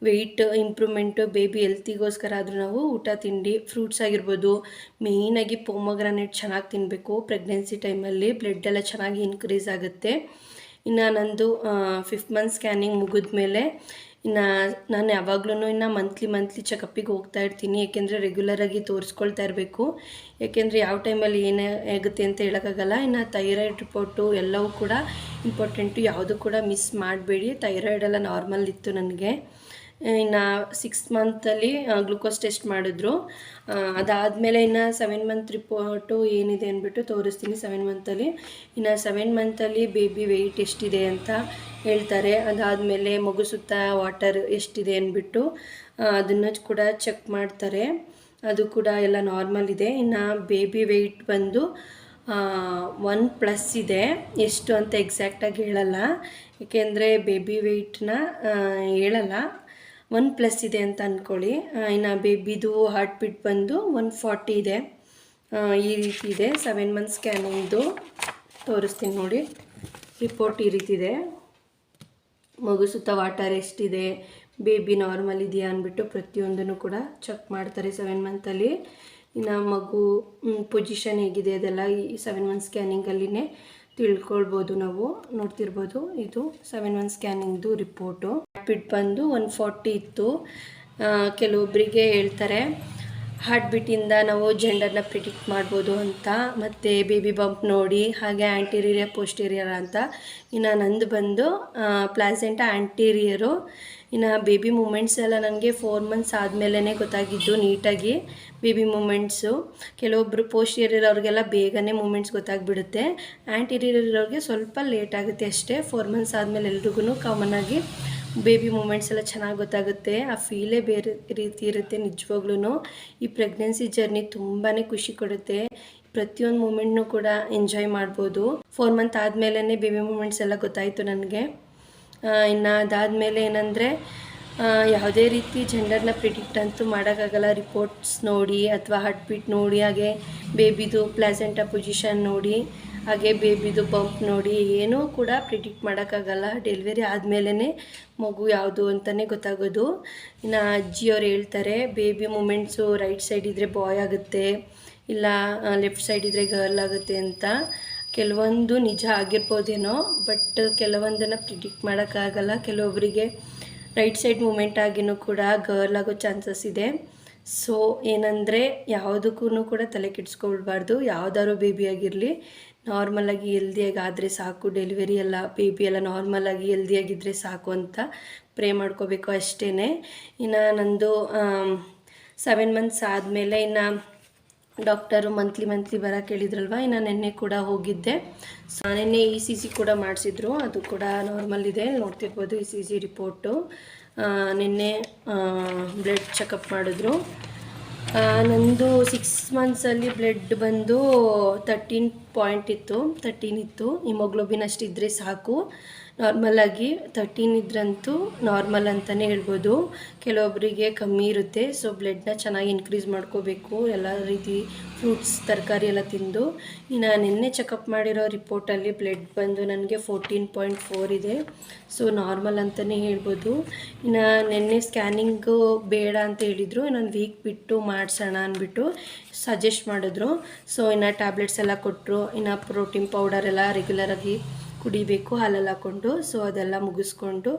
ವೆಯ್ಟ್ ಇಂಪ್ರೂವ್ಮೆಂಟು ಬೇಬಿ ಹೆಲ್ತಿಗೋಸ್ಕರ ಆದರೂ ನಾವು ಊಟ, ತಿಂಡಿ ಫ್ರೂಟ್ಸ್ ಆಗಿರ್ಬೋದು ಮೇಯ್ನಾಗಿ ಪೊಮೊಗ್ರಾನೇಟ್ ಚೆನ್ನಾಗಿ ತಿನ್ನಬೇಕು ಪ್ರೆಗ್ನೆನ್ಸಿ ಟೈಮಲ್ಲಿ ಬ್ಲಡ್ ಎಲ್ಲ ಚೆನ್ನಾಗಿ ಇನ್ಕ್ರೀಸ್ ಆಗುತ್ತೆ. ಇನ್ನು ನಂದು ಫಿಫ್ತ್ ಮಂತ್ ಸ್ಕ್ಯಾನಿಂಗ್ ಮುಗಿದ್ಮೇಲೆ ಇನ್ನು ನಾನು ಯಾವಾಗ್ಲೂ ಇನ್ನು ಮಂತ್ಲಿ ಮಂತ್ಲಿ ಚೆಕಪ್ಪಿಗೆ ಹೋಗ್ತಾ ಇರ್ತೀನಿ. ಏಕೆಂದರೆ ರೆಗ್ಯುಲರಾಗಿ ತೋರಿಸ್ಕೊಳ್ತಾ ಇರಬೇಕು. ಏಕೆಂದರೆ ಯಾವ ಟೈಮಲ್ಲಿ ಏನೇ ಆಗುತ್ತೆ ಅಂತ ಹೇಳೋಕ್ಕಾಗಲ್ಲ. ಇನ್ನು ಥೈರಾಯ್ಡ್ ರಿಪೋರ್ಟು ಎಲ್ಲವೂ ಕೂಡ ಇಂಪಾರ್ಟೆಂಟು ಯಾವುದು ಕೂಡ ಮಿಸ್ ಮಾಡಬೇಡಿ. ಥೈರಾಯ್ಡೆಲ್ಲ ನಾರ್ಮಲ್ ಇತ್ತು ನನಗೆ. ಇನ್ನು ಸಿಕ್ಸ್ ಮಂತಲ್ಲಿ ಗ್ಲುಕೋಸ್ ಟೆಸ್ಟ್ ಮಾಡಿದ್ರು. ಅದಾದಮೇಲೆ ಇನ್ನು ಸೆವೆನ್ ಮಂತ್ ರಿಪೋರ್ಟು ಏನಿದೆ ಅಂದ್ಬಿಟ್ಟು ತೋರಿಸ್ತೀನಿ ಸೆವೆನ್ ಮಂತಲ್ಲಿ ಇನ್ನು ಸೆವೆನ್ ಮಂತಲ್ಲಿ ಬೇಬಿ ವೆಯ್ಟ್ ಎಷ್ಟಿದೆ ಅಂತ ಹೇಳ್ತಾರೆ. ಅದಾದಮೇಲೆ ಮಗು ಸುತ್ತ ವಾಟರ್ ಎಷ್ಟಿದೆ ಅಂದ್ಬಿಟ್ಟು ಅದನ್ನು ಕೂಡ ಚೆಕ್ ಮಾಡ್ತಾರೆ. ಅದು ಕೂಡ ಎಲ್ಲ ನಾರ್ಮಲ್ ಇದೆ. ಇನ್ನು ಬೇಬಿ ವೆಯ್ಟ್ ಬಂದು ಒನ್ ಪ್ಲಸ್ ಇದೆ. ಎಷ್ಟು ಅಂತ ಎಕ್ಸಾಕ್ಟಾಗಿ ಹೇಳಲ್ಲ. ಏಕೆಂದರೆ ಬೇಬಿ ವೆಯ್ಟ್ನ ಹೇಳಲ್ಲ. ಒನ್ ಪ್ಲಸ್ ಇದೆ ಅಂತ ಅಂದ್ಕೊಳ್ಳಿ ಇನ್ನು ಬೇಬಿದು ಹಾರ್ಟ್ ಬೀಟ್ ಬಂದು ಒನ್ ಫಾರ್ಟಿ ಇದೆ. ಈ ರೀತಿ ಇದೆ. ಸೆವೆನ್ ಮಂತ್ ಸ್ಕ್ಯಾನಿಂಗ್ದು ತೋರಿಸ್ತೀನಿ ನೋಡಿ. ರಿಪೋರ್ಟ್ ಈ ರೀತಿ ಇದೆ. ಮಗು ಸುತ್ತ ವಾಟರ್ ಎಷ್ಟಿದೆ ಬೇಬಿ ನಾರ್ಮಲ್ ಇದೆಯಾ ಅಂದ್ಬಿಟ್ಟು ಪ್ರತಿಯೊಂದನ್ನು ಕೂಡ ಚೆಕ್ ಮಾಡ್ತಾರೆ ಸೆವೆನ್ ಮಂತಲ್ಲಿ ಇನ್ನು ಮಗು ಪೊಸಿಷನ್ ಹೇಗಿದೆ ಅದೆಲ್ಲ ಈ ಸೆವೆನ್ ಮಂತ್ ಸ್ಕ್ಯಾನಿಂಗಲ್ಲಿನೇ ತಿಳ್ಕೊಳ್ಬೋದು ನಾವು, ನೋಡ್ತಿರ್ಬೋದು. ಇದು ಸೆವೆನ್ ಒನ್ ಸ್ಕ್ಯಾನಿಂಗ್ದು ರಿಪೋರ್ಟು ಹಾರ್ಟ್ಬೀಟ್ ಬಂದು ಒನ್ ಫಾರ್ಟಿ ಇತ್ತು. ಕೆಲವೊಬ್ಬರಿಗೆ ಹೇಳ್ತಾರೆ ಹಾರ್ಟ್ಬೀಟಿಂದ ನಾವು ಜೆಂಡರ್ನ ಪ್ರಿಡಿಕ್ಟ್ ಮಾಡ್ಬೋದು ಅಂತ. ಮತ್ತು ಬೇಬಿ ಬಂಪ್ ನೋಡಿ, ಹಾಗೆ ಆ್ಯಂಟೀರಿಯರ್ ಪೋಸ್ಟೀರಿಯರ್ ಅಂತ. ಇನ್ನು ನಂದು ಬಂದು ಪ್ಲಾಸೆಂಟ ಆ್ಯಂಟೀರಿಯರು ಇನ್ನು ಬೇಬಿ ಮೂಮೆಂಟ್ಸ್ ಎಲ್ಲ ನನಗೆ ಫೋರ್ ಮಂತ್ಸ್ ಆದಮೇಲೆ ಗೊತ್ತಾಗಿದ್ದು ನೀಟಾಗಿ ಬೇಬಿ ಮೂಮೆಂಟ್ಸು ಕೆಲವೊಬ್ಬರು ಪೋಸ್ಟೀರಿಯರ್ ಅವ್ರಿಗೆಲ್ಲ ಬೇಗನೆ ಮೂಮೆಂಟ್ಸ್ ಗೊತ್ತಾಗ್ಬಿಡುತ್ತೆ. ಆ್ಯಂಟೀರಿಯರ್ ಇರೋರಿಗೆ ಸ್ವಲ್ಪ ಲೇಟ್ ಆಗುತ್ತೆ ಅಷ್ಟೇ. ಫೋರ್ ಮಂತ್ಸ್ ಆದಮೇಲೆ ಎಲ್ರಿಗೂ ಕಾಮನ್ ಆಗಿ ಬೇಬಿ ಮೂಮೆಂಟ್ಸ್ ಎಲ್ಲ ಚೆನ್ನಾಗಿ ಗೊತ್ತಾಗುತ್ತೆ. ಆ ಫೀಲೇ ಬೇರೆ ರೀತಿ ಇರುತ್ತೆ ನಿಜವಾಗ್ಲೂ ಈ ಪ್ರೆಗ್ನೆನ್ಸಿ ಜರ್ನಿ ತುಂಬಾ ಖುಷಿ ಕೊಡುತ್ತೆ. ಪ್ರತಿಯೊಂದು ಮೂಮೆಂಟ್ನು ಕೂಡ ಎಂಜಾಯ್ ಮಾಡ್ಬೋದು. ಫೋರ್ ಮಂತ್ ಆದಮೇಲೆ ಬೇಬಿ ಮೂಮೆಂಟ್ಸ್ ಎಲ್ಲ ಗೊತ್ತಾಯಿತು ನನಗೆ. ಇನ್ನು ಅದಾದಮೇಲೆ ಏನಂದರೆ ಯಾವುದೇ ರೀತಿ ಜೆಂಡರ್ನ ಪ್ರಿಡಿಕ್ಟ್ ಅಂತೂ ಮಾಡೋಕ್ಕಾಗಲ್ಲ. ರಿಪೋರ್ಟ್ಸ್ ನೋಡಿ ಅಥವಾ ಹಾರ್ಟ್ ಬೀಟ್ ನೋಡಿ, ಹಾಗೆ ಬೇಬಿದು ಪ್ಲಾಸೆಂಟ ಪೊಸಿಷನ್ ನೋಡಿ, ಹಾಗೆ ಬೇಬಿದು ಬಂಪ್ ನೋಡಿ, ಏನೂ ಕೂಡ ಪ್ರಿಡಿಕ್ಟ್ ಮಾಡೋಕ್ಕಾಗಲ್ಲ. ಡೆಲಿವರಿ ಆದಮೇಲೆ ಮಗು ಯಾವುದು ಅಂತಲೇ ಗೊತ್ತಾಗೋದು. ಇನ್ನು ಅಜ್ಜಿಯವ್ರು ಹೇಳ್ತಾರೆ ಬೇಬಿ ಮೂಮೆಂಟ್ಸು ರೈಟ್ ಸೈಡ್ ಇದ್ದರೆ ಬಾಯ್ ಆಗುತ್ತೆ, ಇಲ್ಲ ಲೆಫ್ಟ್ ಸೈಡ್ ಇದ್ದರೆ ಗರ್ಲ್ ಆಗುತ್ತೆ ಅಂತ. ಕೆಲವೊಂದು ನಿಜ ಆಗಿರ್ಬೋದೇನೋ ಬಟ್ ಕೆಲವೊಂದನ್ನು ಪ್ರಿಡಿಕ್ಟ್ ಮಾಡೋಕ್ಕಾಗಲ್ಲ. ಕೆಲವೊಬ್ಬರಿಗೆ ರೈಟ್ ಸೈಡ್ ಮೂಮೆಂಟ್ ಆಗಿನೂ ಕೂಡ ಗರ್ಲ್ ಆಗೋ ಚಾನ್ಸಸ್ ಇದೆ. ಸೊ ಏನಂದರೆ ಯಾವುದಕ್ಕೂ ಕೂಡ ತಲೆ ಕೆಡಿಸ್ಕೊಳ್ಬಾರ್ದು. ಯಾವುದಾದ್ರು ಬೇಬಿ ಆಗಿರಲಿ ನಾರ್ಮಲಾಗಿ ಹೆಲ್ದಿಯಾಗಿ ಆದರೆ ಸಾಕು. ಡೆಲಿವರಿ ಎಲ್ಲ ಬೇಬಿ ಎಲ್ಲ ನಾರ್ಮಲಾಗಿ ಹೆಲ್ದಿಯಾಗಿದ್ದರೆ ಸಾಕು ಅಂತ ಪ್ರೇ ಮಾಡ್ಕೋಬೇಕು ಅಷ್ಟೇ ಇನ್ನು ನಂದು ಸೆವೆನ್ ಮಂತ್ಸ್ ಆದಮೇಲೆ ಇನ್ನು ಡಾಕ್ಟರು ಮಂತ್ಲಿ ಮಂತ್ಲಿ ಬರೋಕೆ ಹೇಳಿದ್ರಲ್ವಾ ಇನ್ನು ನೆನ್ನೆ ಕೂಡ ಹೋಗಿದ್ದೆ. ಸೊ ನೆನ್ನೆ ಇ ಸಿ ಸಿ ಕೂಡ ಮಾಡಿಸಿದ್ರು, ಅದು ಕೂಡ ನಾರ್ಮಲ್ ಇದೆ, ನೋಡ್ತಿರ್ಬೋದು ಇ ಸಿ ಸಿ ರಿಪೋರ್ಟು ನಿನ್ನೆ ಬ್ಲಡ್ ಚೆಕಪ್ ಮಾಡಿದ್ರು. ನಂದು ಸಿಕ್ಸ್ ಮಂತ್ಸಲ್ಲಿ ಬ್ಲಡ್ ಬಂದು ತರ್ಟೀನ್ ಪಾಯಿಂಟ್ ಇತ್ತು ತರ್ಟೀನ್ ಇತ್ತು. ಹಿಮೋಗ್ಲೋಬಿನ್ ಅಷ್ಟಿದ್ರೆ ಸಾಕು. ನಾರ್ಮಲಾಗಿ ತರ್ಟೀನ್ ಇದ್ರಂತೂ ನಾರ್ಮಲ್ ಅಂತಲೇ ಹೇಳ್ಬೋದು. ಕೆಲವೊಬ್ಬರಿಗೆ ಕಮ್ಮಿ ಇರುತ್ತೆ. ಸೊ ಬ್ಲಡ್ನ ಚೆನ್ನಾಗಿ ಇನ್ಕ್ರೀಸ್ ಮಾಡ್ಕೋಬೇಕು. ಎಲ್ಲ ರೀತಿ ಫ್ರೂಟ್ಸ್ ತರಕಾರಿ ಎಲ್ಲ ತಿಂದು. ಇನ್ನು ನಿನ್ನೆ ಚೆಕಪ್ ಮಾಡಿರೋ ರಿಪೋರ್ಟಲ್ಲಿ ಬ್ಲಡ್ ಬಂದು ನನಗೆ ಫೋರ್ಟೀನ್ ಪಾಯಿಂಟ್ ಫೋರ್ ಇದೆ. ಸೊ ನಾರ್ಮಲ್ ಅಂತಲೇ ಹೇಳ್ಬೋದು. ಇನ್ನು ನಿನ್ನೆ ಸ್ಕ್ಯಾನಿಂಗು ಬೇಡ ಅಂತ ಹೇಳಿದರು. ಇನ್ನೊಂದು ವೀಕ್ ಬಿಟ್ಟು ಮಾಡಿಸೋಣ ಅಂದ್ಬಿಟ್ಟು ಸಜೆಸ್ಟ್ ಮಾಡಿದ್ರು. ಸೊ ಇನ್ನು ಟ್ಯಾಬ್ಲೆಟ್ಸ್ ಎಲ್ಲ ಕೊಟ್ಟರು ಇನ್ನು ಪ್ರೋಟೀನ್ ಪೌಡರ್ ಎಲ್ಲ ರೆಗ್ಯುಲರಾಗಿ ಕುಡಿಬೇಕು, ಹಾಲಲ್ಲಿ ಹಾಕ್ಕೊಂಡು ಸೊ ಅದೆಲ್ಲ ಮುಗಿಸ್ಕೊಂಡು,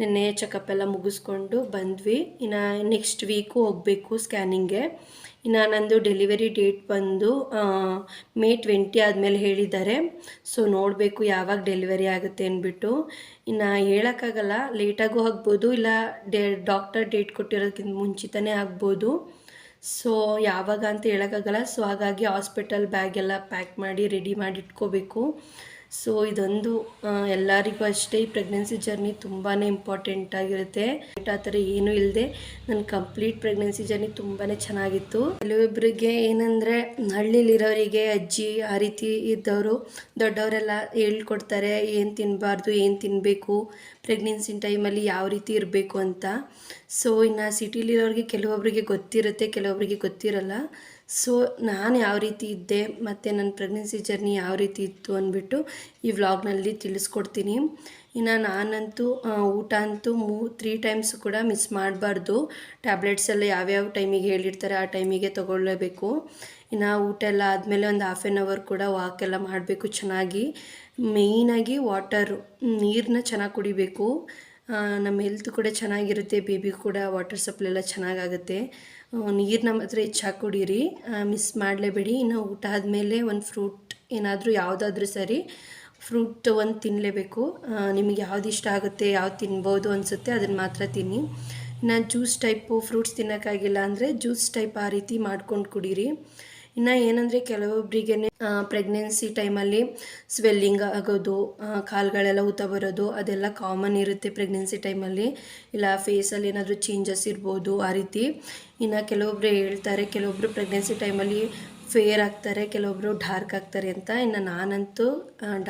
ನಿನ್ನೆ ಚೆಕಪ್ ಎಲ್ಲ ಮುಗಿಸ್ಕೊಂಡು ಬಂದ್ವಿ. ಇನ್ನು ನೆಕ್ಸ್ಟ್ ವೀಕು ಹೋಗಬೇಕು ಸ್ಕ್ಯಾನಿಂಗ್ಗೆ ಇನ್ನು ನಂದು ಡೆಲಿವರಿ ಡೇಟ್ ಬಂದು ಮೇ ಟ್ವೆಂಟಿ ಆದಮೇಲೆ ಹೇಳಿದ್ದಾರೆ. ಸೊ ನೋಡಬೇಕು ಯಾವಾಗ ಡೆಲಿವರಿ ಆಗುತ್ತೆ ಅಂದ್ಬಿಟ್ಟು. ಇನ್ನು ಹೇಳೋಕ್ಕಾಗಲ್ಲ ಲೇಟಾಗೂ ಆಗ್ಬೋದು, ಇಲ್ಲ ಡೇ ಡಾಕ್ಟರ್ ಡೇಟ್ ಕೊಟ್ಟಿರೋದಕ್ಕಿಂತ ಮುಂಚಿತನೇ ಆಗ್ಬೋದು. ಸೊ ಯಾವಾಗ ಅಂತ ಹೇಳೋಕ್ಕಾಗಲ್ಲ ಸೊ ಹಾಗಾಗಿ ಹಾಸ್ಪಿಟಲ್ ಬ್ಯಾಗೆಲ್ಲ ಪ್ಯಾಕ್ ಮಾಡಿ ರೆಡಿ ಮಾಡಿ ಇಟ್ಕೋಬೇಕು. ಸೊ ಇದೊಂದು ಎಲ್ಲರಿಗೂ ಅಷ್ಟೇ ಈ ಪ್ರೆಗ್ನೆನ್ಸಿ ಜರ್ನಿ ತುಂಬಾ ಇಂಪಾರ್ಟೆಂಟ್ ಆಗಿರುತ್ತೆ. ಆ ಥರ ಏನೂ ಇಲ್ಲದೆ ನನ್ನ ಕಂಪ್ಲೀಟ್ ಪ್ರೆಗ್ನೆನ್ಸಿ ಜರ್ನಿ ತುಂಬಾ ಚೆನ್ನಾಗಿತ್ತು. ಕೆಲವೊಬ್ಬರಿಗೆ ಏನಂದರೆ ಹಳ್ಳಿಲಿರೋರಿಗೆ, ಅಜ್ಜಿ ಆ ರೀತಿ ಇದ್ದವರು ದೊಡ್ಡವರೆಲ್ಲ ಹೇಳ್ಕೊಡ್ತಾರೆ, ಏನು ತಿನ್ನಬಾರ್ದು ಏನು ತಿನ್ನಬೇಕು ಪ್ರೆಗ್ನೆನ್ಸಿ ಟೈಮಲ್ಲಿ ಯಾವ ರೀತಿ ಇರಬೇಕು ಅಂತ. ಸೊ ಇನ್ನು ಸಿಟಿಲಿರೋರಿಗೆ ಕೆಲವೊಬ್ಬರಿಗೆ ಗೊತ್ತಿರುತ್ತೆ ಕೆಲವೊಬ್ಬರಿಗೆ ಗೊತ್ತಿರಲ್ಲ. ಸೊ ನಾನು ಯಾವ ರೀತಿ ಇದ್ದೆ ಮತ್ತು ನನ್ನ ಪ್ರೆಗ್ನೆನ್ಸಿ ಜರ್ನಿ ಯಾವ ರೀತಿ ಇತ್ತು ಅಂದ್ಬಿಟ್ಟು ಈ ವ್ಲಾಗ್ನಲ್ಲಿ ತಿಳಿಸ್ಕೊಡ್ತೀನಿ. ಇನ್ನು ನಾನಂತೂ ಊಟ ಅಂತೂ ಮೂ ತ್ರೀ ಟೈಮ್ಸ್ ಕೂಡ ಮಿಸ್ ಮಾಡಬಾರ್ದು. ಟ್ಯಾಬ್ಲೆಟ್ಸ್ ಎಲ್ಲ ಯಾವ್ಯಾವ ಟೈಮಿಗೆ ಹೇಳಿರ್ತಾರೆ ಆ ಟೈಮಿಗೆ ತೊಗೊಳ್ಳೇಬೇಕು. ಇನ್ನು ಊಟ ಎಲ್ಲ ಆದಮೇಲೆ ಒಂದು ಹಾಫ್ ಆ್ಯನ್ ಅವರ್ ಕೂಡ ವಾಕ್ ಎಲ್ಲ ಮಾಡಬೇಕು ಚೆನ್ನಾಗಿ. ಮೇಯ್ನಾಗಿ ವಾಟರ್ ನೀರನ್ನ ಚೆನ್ನಾಗಿ ಕುಡಿಬೇಕು. ನಮ್ಮ ಹೆಲ್ತ್ ಕೂಡ ಚೆನ್ನಾಗಿರುತ್ತೆ ಬೇಬಿ ಕೂಡ ವಾಟರ್ ಸಪ್ಲೈ ಎಲ್ಲ ಚೆನ್ನಾಗಾಗುತ್ತೆ ನೀರನ್ನ ಮಾತ್ರ ಹೆಚ್ಚಾಗಿ ಕುಡೀರಿ ಮಿಸ್ ಮಾಡಲೇಬೇಡಿ. ಇನ್ನು ಊಟ ಆದಮೇಲೆ ಒಂದು ಫ್ರೂಟ್ ಏನಾದರೂ ಯಾವುದಾದ್ರೂ ಸರಿ ಫ್ರೂಟ್ ಒಂದು ತಿನ್ನಲೇಬೇಕು ನಿಮಗೆ ಯಾವ್ದು ಇಷ್ಟ ಆಗುತ್ತೆ, ಯಾವ್ದು ತಿನ್ಬೋದು ಅನಿಸುತ್ತೆ ಅದನ್ನು ಮಾತ್ರ ತಿನ್ನಿ. ನಾನು ಜ್ಯೂಸ್ ಟೈಪು ಫ್ರೂಟ್ಸ್ ತಿನ್ನೋಕ್ಕಾಗಿಲ್ಲ ಅಂದರೆ ಜ್ಯೂಸ್ ಟೈಪ್ ಆ ರೀತಿ ಮಾಡ್ಕೊಂಡು ಕುಡೀರಿ. ಇನ್ನು ಏನಂದರೆ ಕೆಲವೊಬ್ಬರಿಗೆ ಪ್ರೆಗ್ನೆನ್ಸಿ ಟೈಮಲ್ಲಿ ಸ್ವೆಲ್ಲಿಂಗ್ ಆಗೋದು ಕಾಲುಗಳೆಲ್ಲ ಊತ ಬರೋದು, ಅದೆಲ್ಲ ಕಾಮನ್ ಇರುತ್ತೆ ಪ್ರೆಗ್ನೆನ್ಸಿ ಟೈಮಲ್ಲಿ ಇಲ್ಲ ಫೇಸಲ್ಲಿ ಏನಾದರೂ ಚೇಂಜಸ್ ಇರ್ಬೋದು ಆ ರೀತಿ. ಇನ್ನು ಕೆಲವೊಬ್ಬರು ಹೇಳ್ತಾರೆ ಕೆಲವೊಬ್ಬರು ಪ್ರೆಗ್ನೆನ್ಸಿ ಟೈಮಲ್ಲಿ ಫೇರ್ ಆಗ್ತಾರೆ ಕೆಲವೊಬ್ಬರು ಡಾರ್ಕ್ ಆಗ್ತಾರೆ ಅಂತ. ಇನ್ನು ನಾನಂತೂ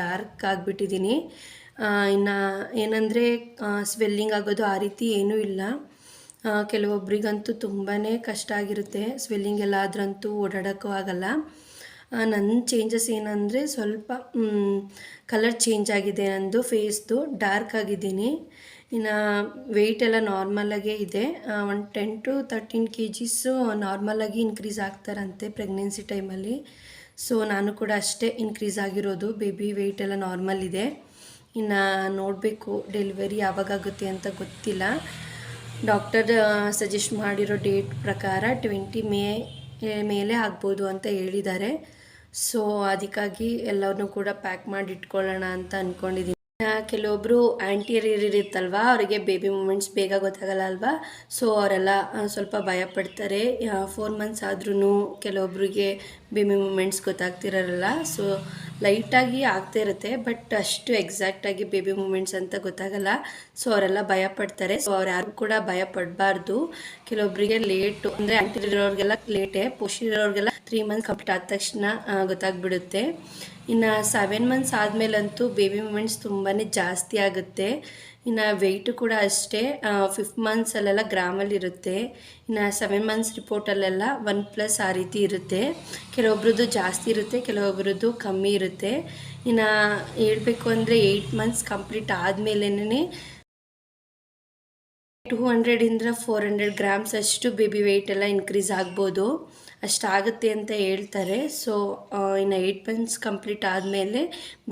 ಡಾರ್ಕ್ ಆಗಿಬಿಟ್ಟಿದ್ದೀನಿ. ಇನ್ನು ಏನಂದರೆ ಸ್ವೆಲ್ಲಿಂಗ್ ಆಗೋದು ಆ ರೀತಿ ಏನೂ ಇಲ್ಲ. ಆ, ಕೆಲವೊಬ್ರಿಗಂತೂ ತುಂಬಾ ಕಷ್ಟ ಆಗಿರುತ್ತೆ. ಸ್ವೆಲ್ಲಿಂಗ್ ಎಲ್ಲ ಆದ್ರಂತೂ ಓಡಾಡೋಕ್ಕೂ ಆಗಲ್ಲ. ನನ್ನ ಚೇಂಜಸ್ ಏನಂದರೆ ಸ್ವಲ್ಪ ಕಲರ್ ಚೇಂಜ್ ಆಗಿದೆ ನಂದು ಫೇಸ್ದು ಡಾರ್ಕ್ ಆಗಿದ್ದೀನಿ. ಇನ್ನು ವೆಯ್ಟ್ ಎಲ್ಲ ನಾರ್ಮಲಾಗೇ ಇದೆ. ಒಂದು ten to thirteen K Gs ನಾರ್ಮಲಾಗಿ ಇನ್ಕ್ರೀಸ್ ಆಗ್ತಾರಂತೆ ಪ್ರೆಗ್ನೆನ್ಸಿ ಟೈಮಲ್ಲಿ ಸೊ ನಾನು ಕೂಡ ಅಷ್ಟೇ ಇನ್ಕ್ರೀಸ್ ಆಗಿರೋದು. ಬೇಬಿ ವೆಯ್ಟ್ ಎಲ್ಲ ನಾರ್ಮಲ್ ಇದೆ. ಇನ್ನು ನೋಡಬೇಕು ಡೆಲಿವರಿ ಯಾವಾಗಾಗುತ್ತೆ ಅಂತ ಗೊತ್ತಿಲ್ಲ. ಡಾಕ್ಟರ್ ಸಜೆಸ್ಟ್ ಮಾಡಿರೋ ಡೇಟ್ ಪ್ರಕಾರ ಟ್ವೆಂಟಿ ಮೇ ಮೇಲೆ ಆಗ್ಬೋದು ಅಂತ ಹೇಳಿದ್ದಾರೆ. ಸೊ, ಅದಕ್ಕಾಗಿ ಎಲ್ಲವನ್ನೂ ಕೂಡ ಪ್ಯಾಕ್ ಮಾಡಿ ಇಟ್ಕೊಳ್ಳೋಣ ಅಂತ ಅಂದ್ಕೊಂಡಿದ್ದೀನಿ ಕೆಲವೊಬ್ಬರು ಆಂಟಿಯರ್ ಇರುತ್ತಲ್ವಾ? ಅವರಿಗೆ ಬೇಬಿ ಮೂಮೆಂಟ್ಸ್ ಬೇಗ ಗೊತ್ತಾಗಲ್ಲ ಅಲ್ವಾ? ಸೊ ಅವರೆಲ್ಲ ಸ್ವಲ್ಪ ಭಯ ಪಡ್ತಾರೆ ಫೋರ್ ಮಂತ್ಸ್ ಆದ್ರೂ ಕೆಲವೊಬ್ರಿಗೆ ಬೇಬಿ ಮೂಮೆಂಟ್ಸ್ ಗೊತ್ತಾಗ್ತಿರಲ್ಲ. ಸೊ ಲೈಟಾಗಿ ಆಗ್ತಾ ಇರುತ್ತೆ ಬಟ್ ಅಷ್ಟು ಎಕ್ಸಾಕ್ಟಾಗಿ ಬೇಬಿ ಮೂಮೆಂಟ್ಸ್ ಅಂತ ಗೊತ್ತಾಗಲ್ಲ. ಸೊ ಅವರೆಲ್ಲ ಭಯ ಪಡ್ತಾರೆ ಸೊ ಅವ್ರು ಯಾರು ಕೂಡ ಭಯ ಪಡಬಾರ್ದು ಕೆಲವೊಬ್ಬರಿಗೆ ಲೇಟು ಅಂದರೆ ಆ್ಯಂಟಿರಿಯರ್ಗೆಲ್ಲ ಲೇಟೇ ಪೋಷಿರೋರಿಗೆಲ್ಲ ತ್ರೀ ಮಂತ್ಸ್ ಕಂಪ್ಲೀಟ್ ಆದ ತಕ್ಷಣ ಗೊತ್ತಾಗ್ಬಿಡುತ್ತೆ. ಇನ್ನು ಸೆವೆನ್ ಮಂತ್ಸ್ ಆದಮೇಲಂತೂ ಬೇಬಿ ಮೂಮೆಂಟ್ಸ್ ತುಂಬಾ ಜಾಸ್ತಿ ಆಗುತ್ತೆ. ಇನ್ನು ವೆಯ್ಟು ಕೂಡ ಅಷ್ಟೇ ಫಿಫ್ತ್ ಮಂತ್ಸಲ್ಲೆಲ್ಲ ಗ್ರಾಮಲ್ಲಿರುತ್ತೆ ಇನ್ನು ಸೆವೆನ್ ಮಂತ್ಸ್ ರಿಪೋರ್ಟಲ್ಲೆಲ್ಲ ಒನ್ ಪ್ಲಸ್ ಆ ರೀತಿ ಇರುತ್ತೆ. ಕೆಲವೊಬ್ರದ್ದು ಜಾಸ್ತಿ ಇರುತ್ತೆ, ಕೆಲವೊಬ್ರದ್ದು ಕಮ್ಮಿ ಇರುತ್ತೆ. ಇನ್ನು ಹೇಳಬೇಕು ಅಂದರೆ ಏಯ್ಟ್ ಮಂತ್ಸ್ ಕಂಪ್ಲೀಟ್ ಆದಮೇಲೇನೆ ಟೂ ಹಂಡ್ರೆಡಿಂದ ಫೋರ್ ಹಂಡ್ರೆಡ್ ಗ್ರಾಮ್ಸ್ ಅಷ್ಟು ಬೇಬಿ ವೆಯ್ಟ್ ಎಲ್ಲ ಇನ್ಕ್ರೀಸ್ ಆಗ್ಬೋದು. ಅಷ್ಟಾಗುತ್ತೆ ಅಂತ ಹೇಳ್ತಾರೆ. ಸೊ ಇನ್ನು ಏಯ್ಟ್ ಮಂತ್ಸ್ ಕಂಪ್ಲೀಟ್ ಆದಮೇಲೆ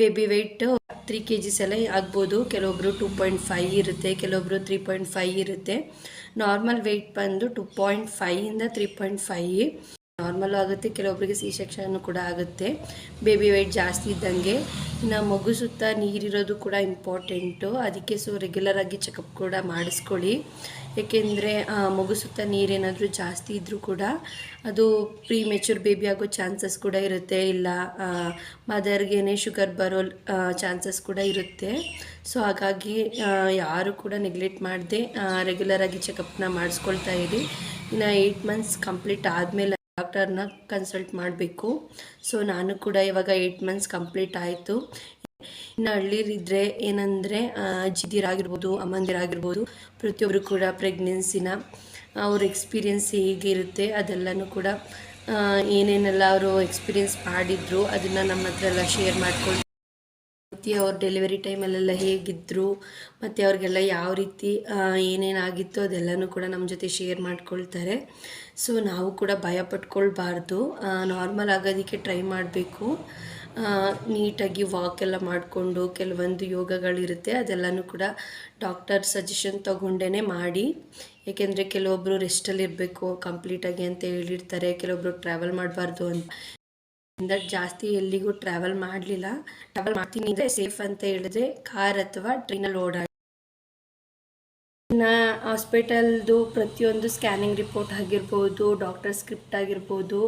baby weight three K Gs ಎಲ್ಲ ಆಗ್ಬೋದು. ಕೆಲವೊಬ್ಬರು ಟೂ ಪಾಯಿಂಟ್ ಫೈವ್ ಇರುತ್ತೆ ಕೆಲವೊಬ್ಬರು ತ್ರೀ ಪಾಯಿಂಟ್ ಫೈವ್ ಇರುತ್ತೆ. ನಾರ್ಮಲ್ ವೆಯ್ಟ್ ಬಂದು ಟೂ ಪಾಯಿಂಟ್ ಫೈಯಿಂದ ತ್ರೀ ಪಾಯಿಂಟ್ ಫೈವ್ ನಾರ್ಮಲ್ ಆಗುತ್ತೆ ಕೆಲವೊಬ್ಬರಿಗೆ ಸಿ ಸೆಕ್ಷನ್ ಕೂಡ ಆಗುತ್ತೆ. ಬೇಬಿ ವೆಯ್ಟ್ ಜಾಸ್ತಿ ಇದ್ದಂಗೆ. ಇನ್ನು ಮಗು ಸುತ್ತ ನೀರಿರೋದು ಕೂಡ ಇಂಪಾರ್ಟೆಂಟು ಅದಕ್ಕೆ ಸೊ ರೆಗ್ಯುಲರ್ ಆಗಿ ಚೆಕಪ್ ಕೂಡ ಮಾಡಿಸ್ಕೊಳ್ಳಿ. ಏಕೆಂದರೆ ಮಗು ಸುತ್ತ ನೀರೇನಾದರೂ ಜಾಸ್ತಿ ಇದ್ದರೂ ಕೂಡ ಅದು ಪ್ರೀ ಮೆಚೂರ್ ಬೇಬಿ ಆಗೋ ಚಾನ್ಸಸ್ ಕೂಡ ಇರುತ್ತೆ. ಇಲ್ಲ ಮದರ್ಗೇನೆ ಶುಗರ್ ಬರೋ ಚಾನ್ಸಸ್ ಕೂಡ ಇರುತ್ತೆ. ಸೊ ಹಾಗಾಗಿ ಯಾರು ಕೂಡ ನೆಗ್ಲೆಕ್ಟ್ ಮಾಡದೆ ರೆಗ್ಯುಲರಾಗಿ ಚೆಕಪ್ನ ಮಾಡಿಸ್ಕೊಳ್ತಾ ಇರಿ. ಇನ್ನು ಏಯ್ಟ್ ಮಂತ್ಸ್ ಕಂಪ್ಲೀಟ್ ಆದಮೇಲೆ ಡಾಕ್ಟರ್ನ ಕನ್ಸಲ್ಟ್ ಮಾಡಬೇಕು. ಸೊ ನಾನು ಕೂಡ ಇವಾಗ ಏಯ್ಟ್ ಮಂತ್ಸ್ ಕಂಪ್ಲೀಟ್ ಆಯಿತು. ಇನ್ನು ಹಳ್ಳಿರಿದ್ರೆ ಏನಂದರೆ ಅಜ್ಜಿದಿರಾಗಿರ್ಬೋದು ಅಮ್ಮಂದಿರಾಗಿರ್ಬೋದು ಪ್ರತಿಯೊಬ್ಬರು ಕೂಡ ಪ್ರೆಗ್ನೆನ್ಸಿನ ಅವ್ರ ಎಕ್ಸ್ಪೀರಿಯೆನ್ಸ್ ಹೇಗಿರುತ್ತೆ ಅದೆಲ್ಲನೂ ಕೂಡ ಏನೇನೆಲ್ಲ ಅವರು ಎಕ್ಸ್ಪೀರಿಯೆನ್ಸ್ ಮಾಡಿದ್ರು ಅದನ್ನು ನಮ್ಮ ಹತ್ರ ಎಲ್ಲ ಶೇರ್ ಮಾಡ್ಕೊಂಡು ಅವ್ರ ಡೆಲಿವರಿ ಟೈಮಲ್ಲೆಲ್ಲ ಹೇಗಿದ್ದರು ಮತ್ತು ಅವ್ರಿಗೆಲ್ಲ ಯಾವ ರೀತಿ ಏನೇನಾಗಿತ್ತು ಅದೆಲ್ಲನೂ ಕೂಡ ನಮ್ಮ ಜೊತೆ ಶೇರ್ ಮಾಡ್ಕೊಳ್ತಾರೆ. ಸೊ ನಾವು ಕೂಡ ಭಯ ಪಟ್ಕೊಳ್ಬಾರ್ದು. ನಾರ್ಮಲ್ ಆಗೋದಕ್ಕೆ ಟ್ರೈ ಮಾಡಬೇಕು. ನೀಟಾಗಿ ವಾಕ್ ಎಲ್ಲ ಮಾಡಿಕೊಂಡು ಕೆಲವೊಂದು ಯೋಗಗಳಿರುತ್ತೆ, ಅದೆಲ್ಲನೂ ಕೂಡ ಡಾಕ್ಟರ್ ಸಜೆಷನ್ ತಗೊಂಡೇ ಮಾಡಿ. ಏಕೆಂದರೆ ಕೆಲವೊಬ್ಬರು ರೆಸ್ಟಲ್ಲಿ ಇರಬೇಕು ಕಂಪ್ಲೀಟಾಗಿ ಅಂತ ಹೇಳಿರ್ತಾರೆ ಕೆಲವೊಬ್ಬರು ಟ್ರಾವೆಲ್ ಮಾಡಬಾರ್ದು ಅಂತ. ಜಾಸ್ತಿ ಎಲ್ಲಿಗೂ ಟ್ರಾವೆಲ್ ಮಾಡಲಿಲ್ಲ. ಟ್ರಾವೆಲ್ ಮಾಡ್ತೀನಿ ಅಂದರೆ ಸೇಫ್ ಅಂತ ಹೇಳಿದ್ರೆ ಕಾರ್ ಅಥವಾ ಟ್ರೈನಲ್ಲಿ ಓಡಾಡಿ. ನಾ ಹಾಸ್ಪಿಟಲ್ದು ಪ್ರತಿಯೊಂದು ಸ್ಕ್ಯಾನಿಂಗ್ ರಿಪೋರ್ಟ್ ಆಗಿರ್ಬೋದು ಡಾಕ್ಟರ್ ಸ್ಕ್ರಿಪ್ಟ್ ಆಗಿರ್ಬೋದು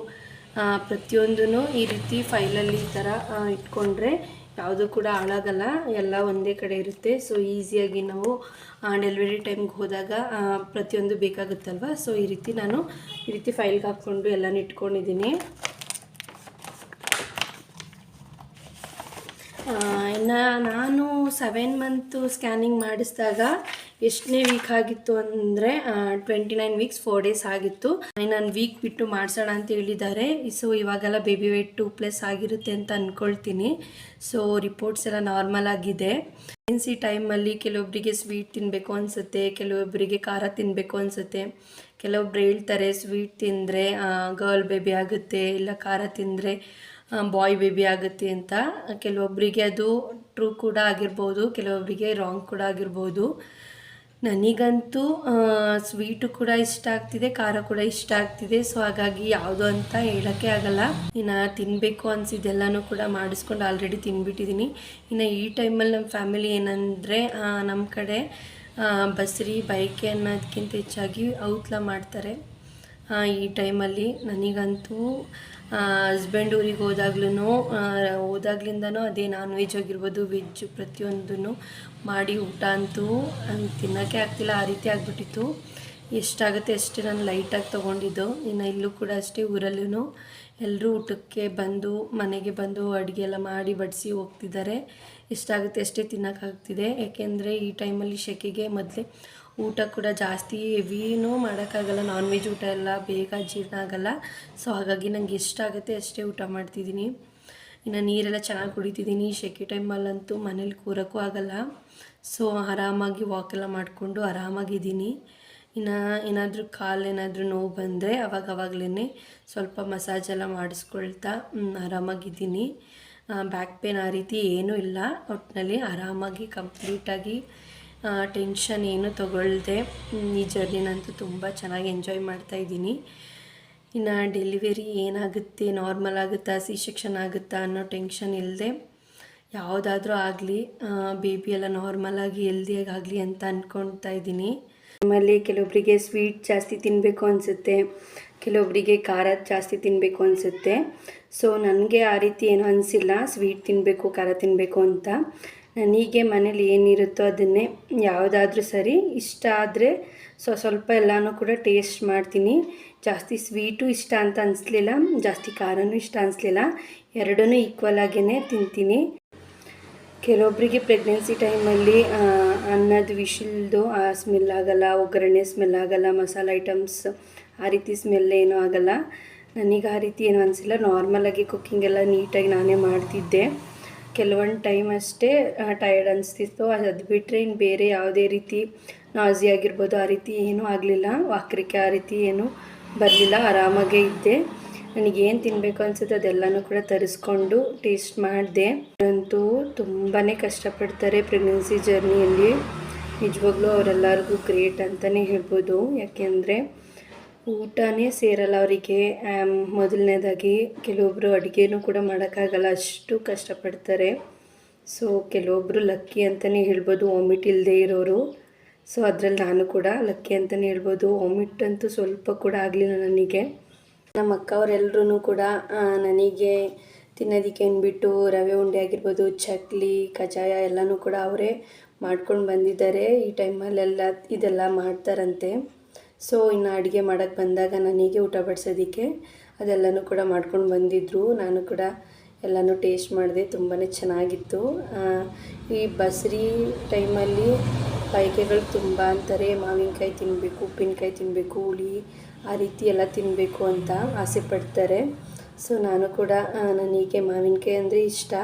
ಪ್ರತಿಯೊಂದೂ ಈ ರೀತಿ ಫೈಲಲ್ಲಿ ಈ ಥರ ಇಟ್ಕೊಂಡ್ರೆ ಯಾವುದು ಕೂಡ ಹಾಳಾಗಲ್ಲ, ಎಲ್ಲ ಒಂದೇ ಕಡೆ ಇರುತ್ತೆ. ಸೊ ಈಸಿಯಾಗಿ ನಾವು ಡೆಲಿವರಿ ಟೈಮ್ಗೆ ಹೋದಾಗ ಪ್ರತಿಯೊಂದು ಬೇಕಾಗುತ್ತಲ್ವ? ಸೊ ಈ ರೀತಿ ನಾನು ಈ ರೀತಿ ಫೈಲ್ಗೆ ಹಾಕ್ಕೊಂಡು ಎಲ್ಲನೂ ಇಟ್ಕೊಂಡಿದ್ದೀನಿ. ಇನ್ನು ನಾನು ಸೆವೆನ್ ಮಂತು ಸ್ಕ್ಯಾನಿಂಗ್ ಮಾಡಿಸಿದಾಗ ಎಷ್ಟನೇ ವೀಕ್ ಆಗಿತ್ತು ಅಂದರೆ twenty nine weeks four days ಆಗಿತ್ತು. ನಾನು ವೀಕ್ ಬಿಟ್ಟು ಮಾಡಿಸೋಣ ಅಂತ ಹೇಳಿದ್ದಾರೆ. ಸೊ ಇವಾಗೆಲ್ಲ ಬೇಬಿ ವೆಯ್ಟ್ ಟೂ ಪ್ಲಸ್ ಆಗಿರುತ್ತೆ ಅಂತ ಅಂದ್ಕೊಳ್ತೀನಿ ಸೊ ರಿಪೋರ್ಟ್ಸ್ ಎಲ್ಲ ನಾರ್ಮಲ್ ಆಗಿದೆ. ಪ್ರೆಗ್ನೆನ್ಸಿ ಟೈಮಲ್ಲಿ ಕೆಲವೊಬ್ಬರಿಗೆ ಸ್ವೀಟ್ ತಿನ್ನಬೇಕು ಅನಿಸುತ್ತೆ ಕೆಲವೊಬ್ಬರಿಗೆ ಖಾರ ತಿನ್ನಬೇಕು ಅನಿಸುತ್ತೆ. ಕೆಲವೊಬ್ರು ಹೇಳ್ತಾರೆ ಸ್ವೀಟ್ ತಿಂದರೆ ಗರ್ಲ್ ಬೇಬಿ ಆಗುತ್ತೆ, ಇಲ್ಲ ಖಾರ ತಿಂದರೆ ಬಾಯ್ ಬೇಬಿ ಆಗುತ್ತೆ ಅಂತ. ಕೆಲವೊಬ್ಬರಿಗೆ ಅದು ಟ್ರೂ ಕೂಡ ಆಗಿರ್ಬೋದು ಕೆಲವೊಬ್ಬರಿಗೆ ರಾಂಗ್ ಕೂಡ ಆಗಿರ್ಬೋದು. ನನಗಂತೂ ಸ್ವೀಟು ಕೂಡ ಇಷ್ಟ ಆಗ್ತಿದೆ, ಖಾರ ಕೂಡ ಇಷ್ಟ ಆಗ್ತಿದೆ. ಸೊ ಹಾಗಾಗಿ ಯಾವುದು ಅಂತ ಹೇಳೋಕ್ಕೆ ಆಗಲ್ಲ. ಇನ್ನು ತಿನ್ನಬೇಕು ಅನಿಸಿದ್ದೆಲ್ಲನೂ ಕೂಡ ಮಾಡಿಸ್ಕೊಂಡು ಆಲ್ರೆಡಿ ತಿನ್ಬಿಟ್ಟಿದ್ದೀನಿ ಇನ್ನು ಈ ಟೈಮಲ್ಲಿ ನಮ್ಮ ಫ್ಯಾಮಿಲಿ ಏನಂದರೆ ನಮ್ಮ ಕಡೆ ಬಸ್ರಿ, ಬೈಕೆ ಅನ್ನೋದಕ್ಕಿಂತ ಹೆಚ್ಚಾಗಿ ಔತ್ಲ ಮಾಡ್ತಾರೆ. ಈ ಟೈಮಲ್ಲಿ ನನಗಂತೂ ಹಸ್ಬೆಂಡ್ ಊರಿಗೆ ಹೋದಾಗ್ಲೂ ಹೋದಾಗ್ಲಿಂದನೂ ಅದೇ ನಾನ್ ವೆಜ್ ಆಗಿರ್ಬೋದು ವೆಜ್ ಪ್ರತಿಯೊಂದೂ ಮಾಡಿ ಊಟ ಅಂತೂ ತಿನ್ನೋಕ್ಕೆ ಆಗ್ತಿಲ್ಲ, ಆ ರೀತಿ ಆಗಿಬಿಟ್ಟಿತ್ತು. ಎಷ್ಟಾಗುತ್ತೆ ಅಷ್ಟೇ ನಾನು ಲೈಟಾಗಿ ತೊಗೊಂಡಿದ್ದು. ಇನ್ನು ಇಲ್ಲೂ ಕೂಡ ಅಷ್ಟೇ ಊರಲ್ಲೂ ಎಲ್ಲರೂ ಊಟಕ್ಕೆ ಬಂದು, ಮನೆಗೆ ಬಂದು ಅಡುಗೆ ಎಲ್ಲ ಮಾಡಿ ಬಡಿಸಿ ಹೋಗ್ತಿದ್ದಾರೆ. ಎಷ್ಟಾಗುತ್ತೆ ಅಷ್ಟೇ ತಿನ್ನೋಕ್ಕಾಗ್ತಿದೆ ಯಾಕೆಂದರೆ ಈ ಟೈಮಲ್ಲಿ ಸೆಕೆಗೆ ಮೊದಲೇ ಊಟ ಕೂಡ ಜಾಸ್ತಿ ಹೆವಿನೂ ಮಾಡೋಕ್ಕಾಗಲ್ಲ. ನಾನ್ ವೆಜ್ ಊಟ ಎಲ್ಲ ಬೇಗ ಜೀರ್ಣ ಆಗಲ್ಲ. ಸೊ ಹಾಗಾಗಿ ನಂಗೆ ಎಷ್ಟಾಗುತ್ತೆ ಅಷ್ಟೇ ಊಟ ಮಾಡ್ತಿದ್ದೀನಿ. ಇನ್ನು ನೀರೆಲ್ಲ ಚೆನ್ನಾಗಿ ಕುಡಿತಿದ್ದೀನಿ. ಸೆಕೆ ಟೈಮಲ್ಲಂತೂ ಮನೇಲಿ ಕೂರೋಕ್ಕೂ ಆಗಲ್ಲ. ಸೊ ಆರಾಮಾಗಿ ವಾಕೆಲ್ಲ ಮಾಡಿಕೊಂಡು ಆರಾಮಾಗಿದ್ದೀನಿ ಇನ್ನು ಏನಾದರೂ ಕಾಲು ಏನಾದರೂ ನೋವು ಬಂದರೆ ಅವಾಗ ಅವಾಗಲೇ ಸ್ವಲ್ಪ ಮಸಾಜ್ ಎಲ್ಲ ಮಾಡಿಸ್ಕೊಳ್ತಾ ಆರಾಮಾಗಿದ್ದೀನಿ ಬ್ಯಾಕ್ ಪೇನ್ ಆ ರೀತಿ ಏನೂ ಇಲ್ಲ. ಒಟ್ಟಿನಲ್ಲಿ ಆರಾಮಾಗಿ ಕಂಪ್ಲೀಟಾಗಿ ಟೆನ್ಷನ್ ಏನು ತಗೊಳ್ದೆ, ಈ ಜರ್ನಿನಂತೂ ತುಂಬ ಚೆನ್ನಾಗಿ ಎಂಜಾಯ್ ಮಾಡ್ತಾ ಇದ್ದೀನಿ. ಇನ್ನು ಡೆಲಿವರಿ ಏನಾಗುತ್ತೆ ನಾರ್ಮಲ್ ಆಗುತ್ತಾ ಸಿ ಸೆಕ್ಷನ್ ಆಗುತ್ತಾ ಅನ್ನೋ ಟೆನ್ಷನ್ ಇಲ್ಲದೆ ಯಾವುದಾದ್ರೂ ಆಗಲಿ ಬೇಬಿ ಎಲ್ಲ ನಾರ್ಮಲಾಗಿ ಹೆಲ್ದಿಯಾಗಿ ಆಗಲಿ ಅಂತ ಅಂದ್ಕೊಳ್ತಾ ಇದ್ದೀನಿ. ನಮ್ಮಲ್ಲಿ ಕೆಲವೊಬ್ಬರಿಗೆ ಸ್ವೀಟ್ ಜಾಸ್ತಿ ತಿನ್ನಬೇಕು ಅನಿಸುತ್ತೆ ಕೆಲವೊಬ್ಬರಿಗೆ ಖಾರ ಜಾಸ್ತಿ ತಿನ್ನಬೇಕು ಅನಿಸುತ್ತೆ. ಸೊ ನನಗೆ ಆ ರೀತಿ ಏನೂ ಅನಿಸಿಲ್ಲ ಸ್ವೀಟ್ ತಿನ್ನಬೇಕು ಖಾರ ತಿನ್ನಬೇಕು ಅಂತ. ನನಗೆ ಮನೇಲಿ ಏನಿರುತ್ತೋ ಅದನ್ನೇ ಯಾವುದಾದ್ರೂ ಸರಿ, ಇಷ್ಟ ಆದರೆ ಸೊ ಸ್ವಲ್ಪ ಎಲ್ಲನೂ ಕೂಡ ಟೇಸ್ಟ್ ಮಾಡ್ತೀನಿ. ಜಾಸ್ತಿ ಸ್ವೀಟು ಇಷ್ಟ ಅಂತ ಅನಿಸ್ಲಿಲ್ಲ, ಜಾಸ್ತಿ ಖಾರನೂ ಇಷ್ಟ ಅನಿಸ್ಲಿಲ್ಲ. ಎರಡೂ ಈಕ್ವಲ್ ಆಗೇ ತಿಂತೀನಿ. ಕೆಲವೊಬ್ಬರಿಗೆ ಪ್ರೆಗ್ನೆನ್ಸಿ ಟೈಮಲ್ಲಿ ಅನ್ನದ ವಿಶಿಲ್ದು ಆ ಸ್ಮೆಲ್ ಆಗಲ್ಲ, ಒಗ್ಗರಣೆ ಸ್ಮೆಲ್ ಆಗಲ್ಲ, ಮಸಾಲೆ ಐಟಮ್ಸ್ ಆ ರೀತಿ ಸ್ಮೆಲ್ ಏನೂ ಆಗಲ್ಲ. ನನಗೆ ಆ ರೀತಿ ಏನೂ ಅನಿಸಿಲ್ಲ. ನಾರ್ಮಲಾಗಿ ಕುಕ್ಕಿಂಗ್ ಎಲ್ಲ ನೀಟಾಗಿ ನಾನೇ ಮಾಡ್ತಿದ್ದೆ. ಕೆಲವೊಂದು ಟೈಮ್ ಅಷ್ಟೇ ಟಯರ್ಡ್ ಅನಿಸ್ತಿತ್ತು. ಅದು ಬಿಟ್ಟರೆ ಇನ್ನು ಬೇರೆ ಯಾವುದೇ ರೀತಿ ನಾಸಿ ಆಗಿರ್ಬೋದು, ಆ ರೀತಿ ಏನೂ ಆಗಲಿಲ್ಲ. ವಾಕರಿಕೆ ಆ ರೀತಿ ಏನೂ ಬರಲಿಲ್ಲ. ಆರಾಮಾಗೇ ಇದ್ದೆ. ನನಗೇನು ತಿನ್ನಬೇಕು ಅನಿಸುತ್ತೆ ಅದೆಲ್ಲನೂ ಕೂಡ ತರಿಸ್ಕೊಂಡು ಟೇಸ್ಟ್ ಮಾಡಿದೆ. ಅಂತೂ ತುಂಬಾ ಕಷ್ಟಪಡ್ತಾರೆ ಪ್ರೆಗ್ನೆನ್ಸಿ ಜರ್ನಿಯಲ್ಲಿ ನಿಜವಾಗ್ಲೂ ಅವರೆಲ್ಲರಿಗೂ ಗ್ರೇಟ್ ಅಂತಲೇ ಹೇಳ್ಬೋದು. ಯಾಕೆಂದರೆ ಊಟನೇ ಸೇರಲ್ಲ ಅವರಿಗೆ. ಮೊದಲನೇದಾಗಿ ಕೆಲವೊಬ್ಬರು ಅಡುಗೆನೂ ಕೂಡ ಮಾಡೋಕ್ಕಾಗಲ್ಲ, ಅಷ್ಟು ಕಷ್ಟಪಡ್ತಾರೆ. ಸೊ ಕೆಲವೊಬ್ಬರು ಲಕ್ಕಿ ಅಂತಲೇ ಹೇಳ್ಬೋದು ವಾಮಿಟ್ ಇಲ್ಲದೆ ಇರೋರು. ಸೊ, ಅದರಲ್ಲಿ ನಾನು ಕೂಡ ಲಕ್ಕಿ ಅಂತಲೇ ಹೇಳ್ಬೋದು. ವಾಮಿಟ್ ಅಂತೂ ಸ್ವಲ್ಪ ಕೂಡ ಆಗಲಿಲ್ಲ ನನಗೆ. ನಮ್ಮ ಅಕ್ಕವರೆಲ್ಲರೂ ಕೂಡ ನನಗೆ ತಿನ್ನೋದಕ್ಕೆ ಅಂದ್ಬಿಟ್ಟು ರವೆ ಉಂಡೆ ಆಗಿರ್ಬೋದು, ಚಕ್ಲಿ, ಕಜ್ಜಾಯ ಎಲ್ಲನೂ ಕೂಡ ಅವರೇ ಮಾಡ್ಕೊಂಡು ಬಂದಿದ್ದಾರೆ. ಈ ಟೈಮಲ್ಲೆಲ್ಲ ಇದೆಲ್ಲ ಮಾಡ್ತಾರಂತೆ. ಸೊ ಇನ್ನು ಅಡುಗೆ ಮಾಡೋಕ್ಕೆ ಬಂದಾಗ ನನಗೆ ಊಟ ಬಡಿಸೋದಕ್ಕೆ ಅದೆಲ್ಲನೂ ಕೂಡ ಮಾಡ್ಕೊಂಡು ಬಂದಿದ್ದರು ನಾನು ಕೂಡ ಎಲ್ಲನೂ ಟೇಸ್ಟ್ ಮಾಡಿದೆ ತುಂಬಾ ಚೆನ್ನಾಗಿತ್ತು. ಈ ಬಸ್ರಿ ಟೈಮಲ್ಲಿ ಕಾಯಿಕೆಗಳು ತುಂಬ ಅಂತಾರೆ. ಮಾವಿನಕಾಯಿ ತಿನ್ನಬೇಕು ಉಪ್ಪಿನಕಾಯಿ ತಿನ್ನಬೇಕು ಹುಳಿ ಆ ರೀತಿ ಎಲ್ಲ ತಿನ್ನಬೇಕು ಅಂತ ಆಸೆ ಪಡ್ತಾರೆ. ಸೊ ನಾನು ಕೂಡ ನನಗೆ ಮಾವಿನಕಾಯಿ ಅಂದರೆ ಇಷ್ಟ.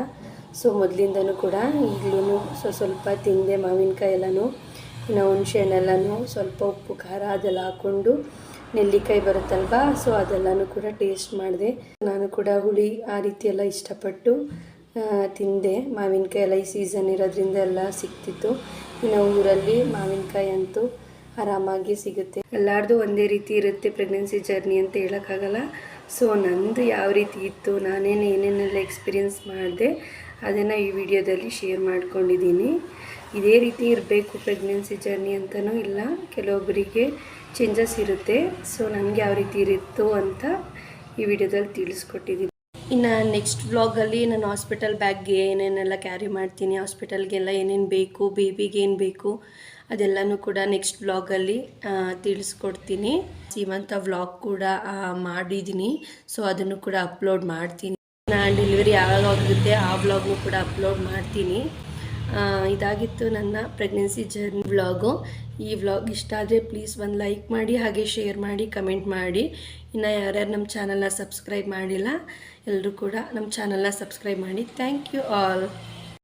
ಸೊ ಮೊದಲಿಂದನೂ ಕೂಡ ಈಗಲೂ ಸೊ, ಸ್ವಲ್ಪ ತಿಂದೆ ಮಾವಿನಕಾಯಿ ಎಲ್ಲನೂ. ಇನ್ನು ಹುಣಸೆ ಹಣ್ಣೆಲ್ಲನೂ ಸ್ವಲ್ಪ ಉಪ್ಪು, ಖಾರ ಅದೆಲ್ಲ ಹಾಕ್ಕೊಂಡು ನೆಲ್ಲಿಕಾಯಿ ಬರುತ್ತಲ್ವಾ ಸೊ ಅದೆಲ್ಲನೂ ಕೂಡ ಟೇಸ್ಟ್ ಮಾಡಿದೆ. ನಾನು ಕೂಡ ಹುಳಿ ಆ ರೀತಿ ಎಲ್ಲ ಇಷ್ಟಪಟ್ಟು ತಿಂದೆ. ಮಾವಿನಕಾಯಿ ಎಲ್ಲ ಈ ಸೀಸನ್ ಇರೋದ್ರಿಂದ ಎಲ್ಲ ಸಿಕ್ತಿತ್ತು ಇನ್ನು ಊರಲ್ಲಿ ಮಾವಿನಕಾಯಿ ಅಂತೂ ಆರಾಮಾಗಿ ಸಿಗುತ್ತೆ. ಎಲ್ಲಾರ್ದು ಒಂದೇ ರೀತಿ ಇರುತ್ತೆ ಪ್ರೆಗ್ನೆನ್ಸಿ ಜರ್ನಿ ಅಂತ ಹೇಳೋಕ್ಕಾಗಲ್ಲ. ಸೊ ನಂದು ಯಾವ ರೀತಿ ಇತ್ತು, ನಾನೇನು ಏನೇನೆಲ್ಲ ಎಕ್ಸ್ಪೀರಿಯನ್ಸ್ ಮಾಡಿದೆ ಅದನ್ನು ಈ ವಿಡಿಯೋದಲ್ಲಿ ಶೇರ್ ಮಾಡ್ಕೊಂಡಿದ್ದೀನಿ. ಇದೇ ರೀತಿ ಇರಬೇಕು ಪ್ರೆಗ್ನೆನ್ಸಿ ಜರ್ನಿ ಅಂತಲೂ ಇಲ್ಲ. ಕೆಲವೊಬ್ಬರಿಗೆ ಚೇಂಜಸ್ ಇರುತ್ತೆ. ಸೊ ನನಗೆ ಯಾವ ರೀತಿ ಇರುತ್ತೋ ಅಂತ ಈ ವಿಡಿಯೋದಲ್ಲಿ ತಿಳಿಸ್ಕೊಟ್ಟಿದ್ದೀನಿ. ಇನ್ನು ನೆಕ್ಸ್ಟ್ ವ್ಲಾಗಲ್ಲಿ ನಾನು ಹಾಸ್ಪಿಟಲ್ ಬ್ಯಾಗ್ಗೆ ಏನೇನೆಲ್ಲ ಕ್ಯಾರಿ ಮಾಡ್ತೀನಿ ಹಾಸ್ಪಿಟಲ್ಗೆಲ್ಲ ಏನೇನು ಬೇಕು ಬೇಬಿಗೆ ಏನು ಬೇಕು, ಅದೆಲ್ಲನೂ ಕೂಡ ನೆಕ್ಸ್ಟ್ ವ್ಲಾಗಲ್ಲಿ ತಿಳಿಸ್ಕೊಡ್ತೀನಿ. ಸೀಮಂತ ವ್ಲಾಗ್ ಕೂಡ ಮಾಡಿದ್ದೀನಿ. ಸೊ ಅದನ್ನು ಕೂಡ ಅಪ್ಲೋಡ್ ಮಾಡ್ತೀನಿ. ಡೆಲಿವರಿ ಯಾವಾಗ ಆಗುತ್ತೆ ಆ ವ್ಲಾಗು ಕೂಡ ಅಪ್ಲೋಡ್ ಮಾಡ್ತೀನಿ. ಇದಾಗಿತ್ತು ನನ್ನ ಪ್ರೆಗ್ನೆನ್ಸಿ ಜರ್ನಿ ವ್ಲಾಗು ಈ ವ್ಲಾಗ್ ಇಷ್ಟ ಆದರೆ ಪ್ಲೀಸ್ ಒಂದು ಲೈಕ್ ಮಾಡಿ, ಹಾಗೆ ಶೇರ್ ಮಾಡಿ ಕಮೆಂಟ್ ಮಾಡಿ. ಇನ್ನು ಯಾರ್ಯಾರು ನಮ್ಮ ಚಾನಲ್ನ ಸಬ್ಸ್ಕ್ರೈಬ್ ಮಾಡಿಲ್ಲ ಎಲ್ಲರೂ ಕೂಡ ನಮ್ಮ ಚಾನಲ್ನ ಸಬ್ಸ್ಕ್ರೈಬ್ ಮಾಡಿ. Thank you all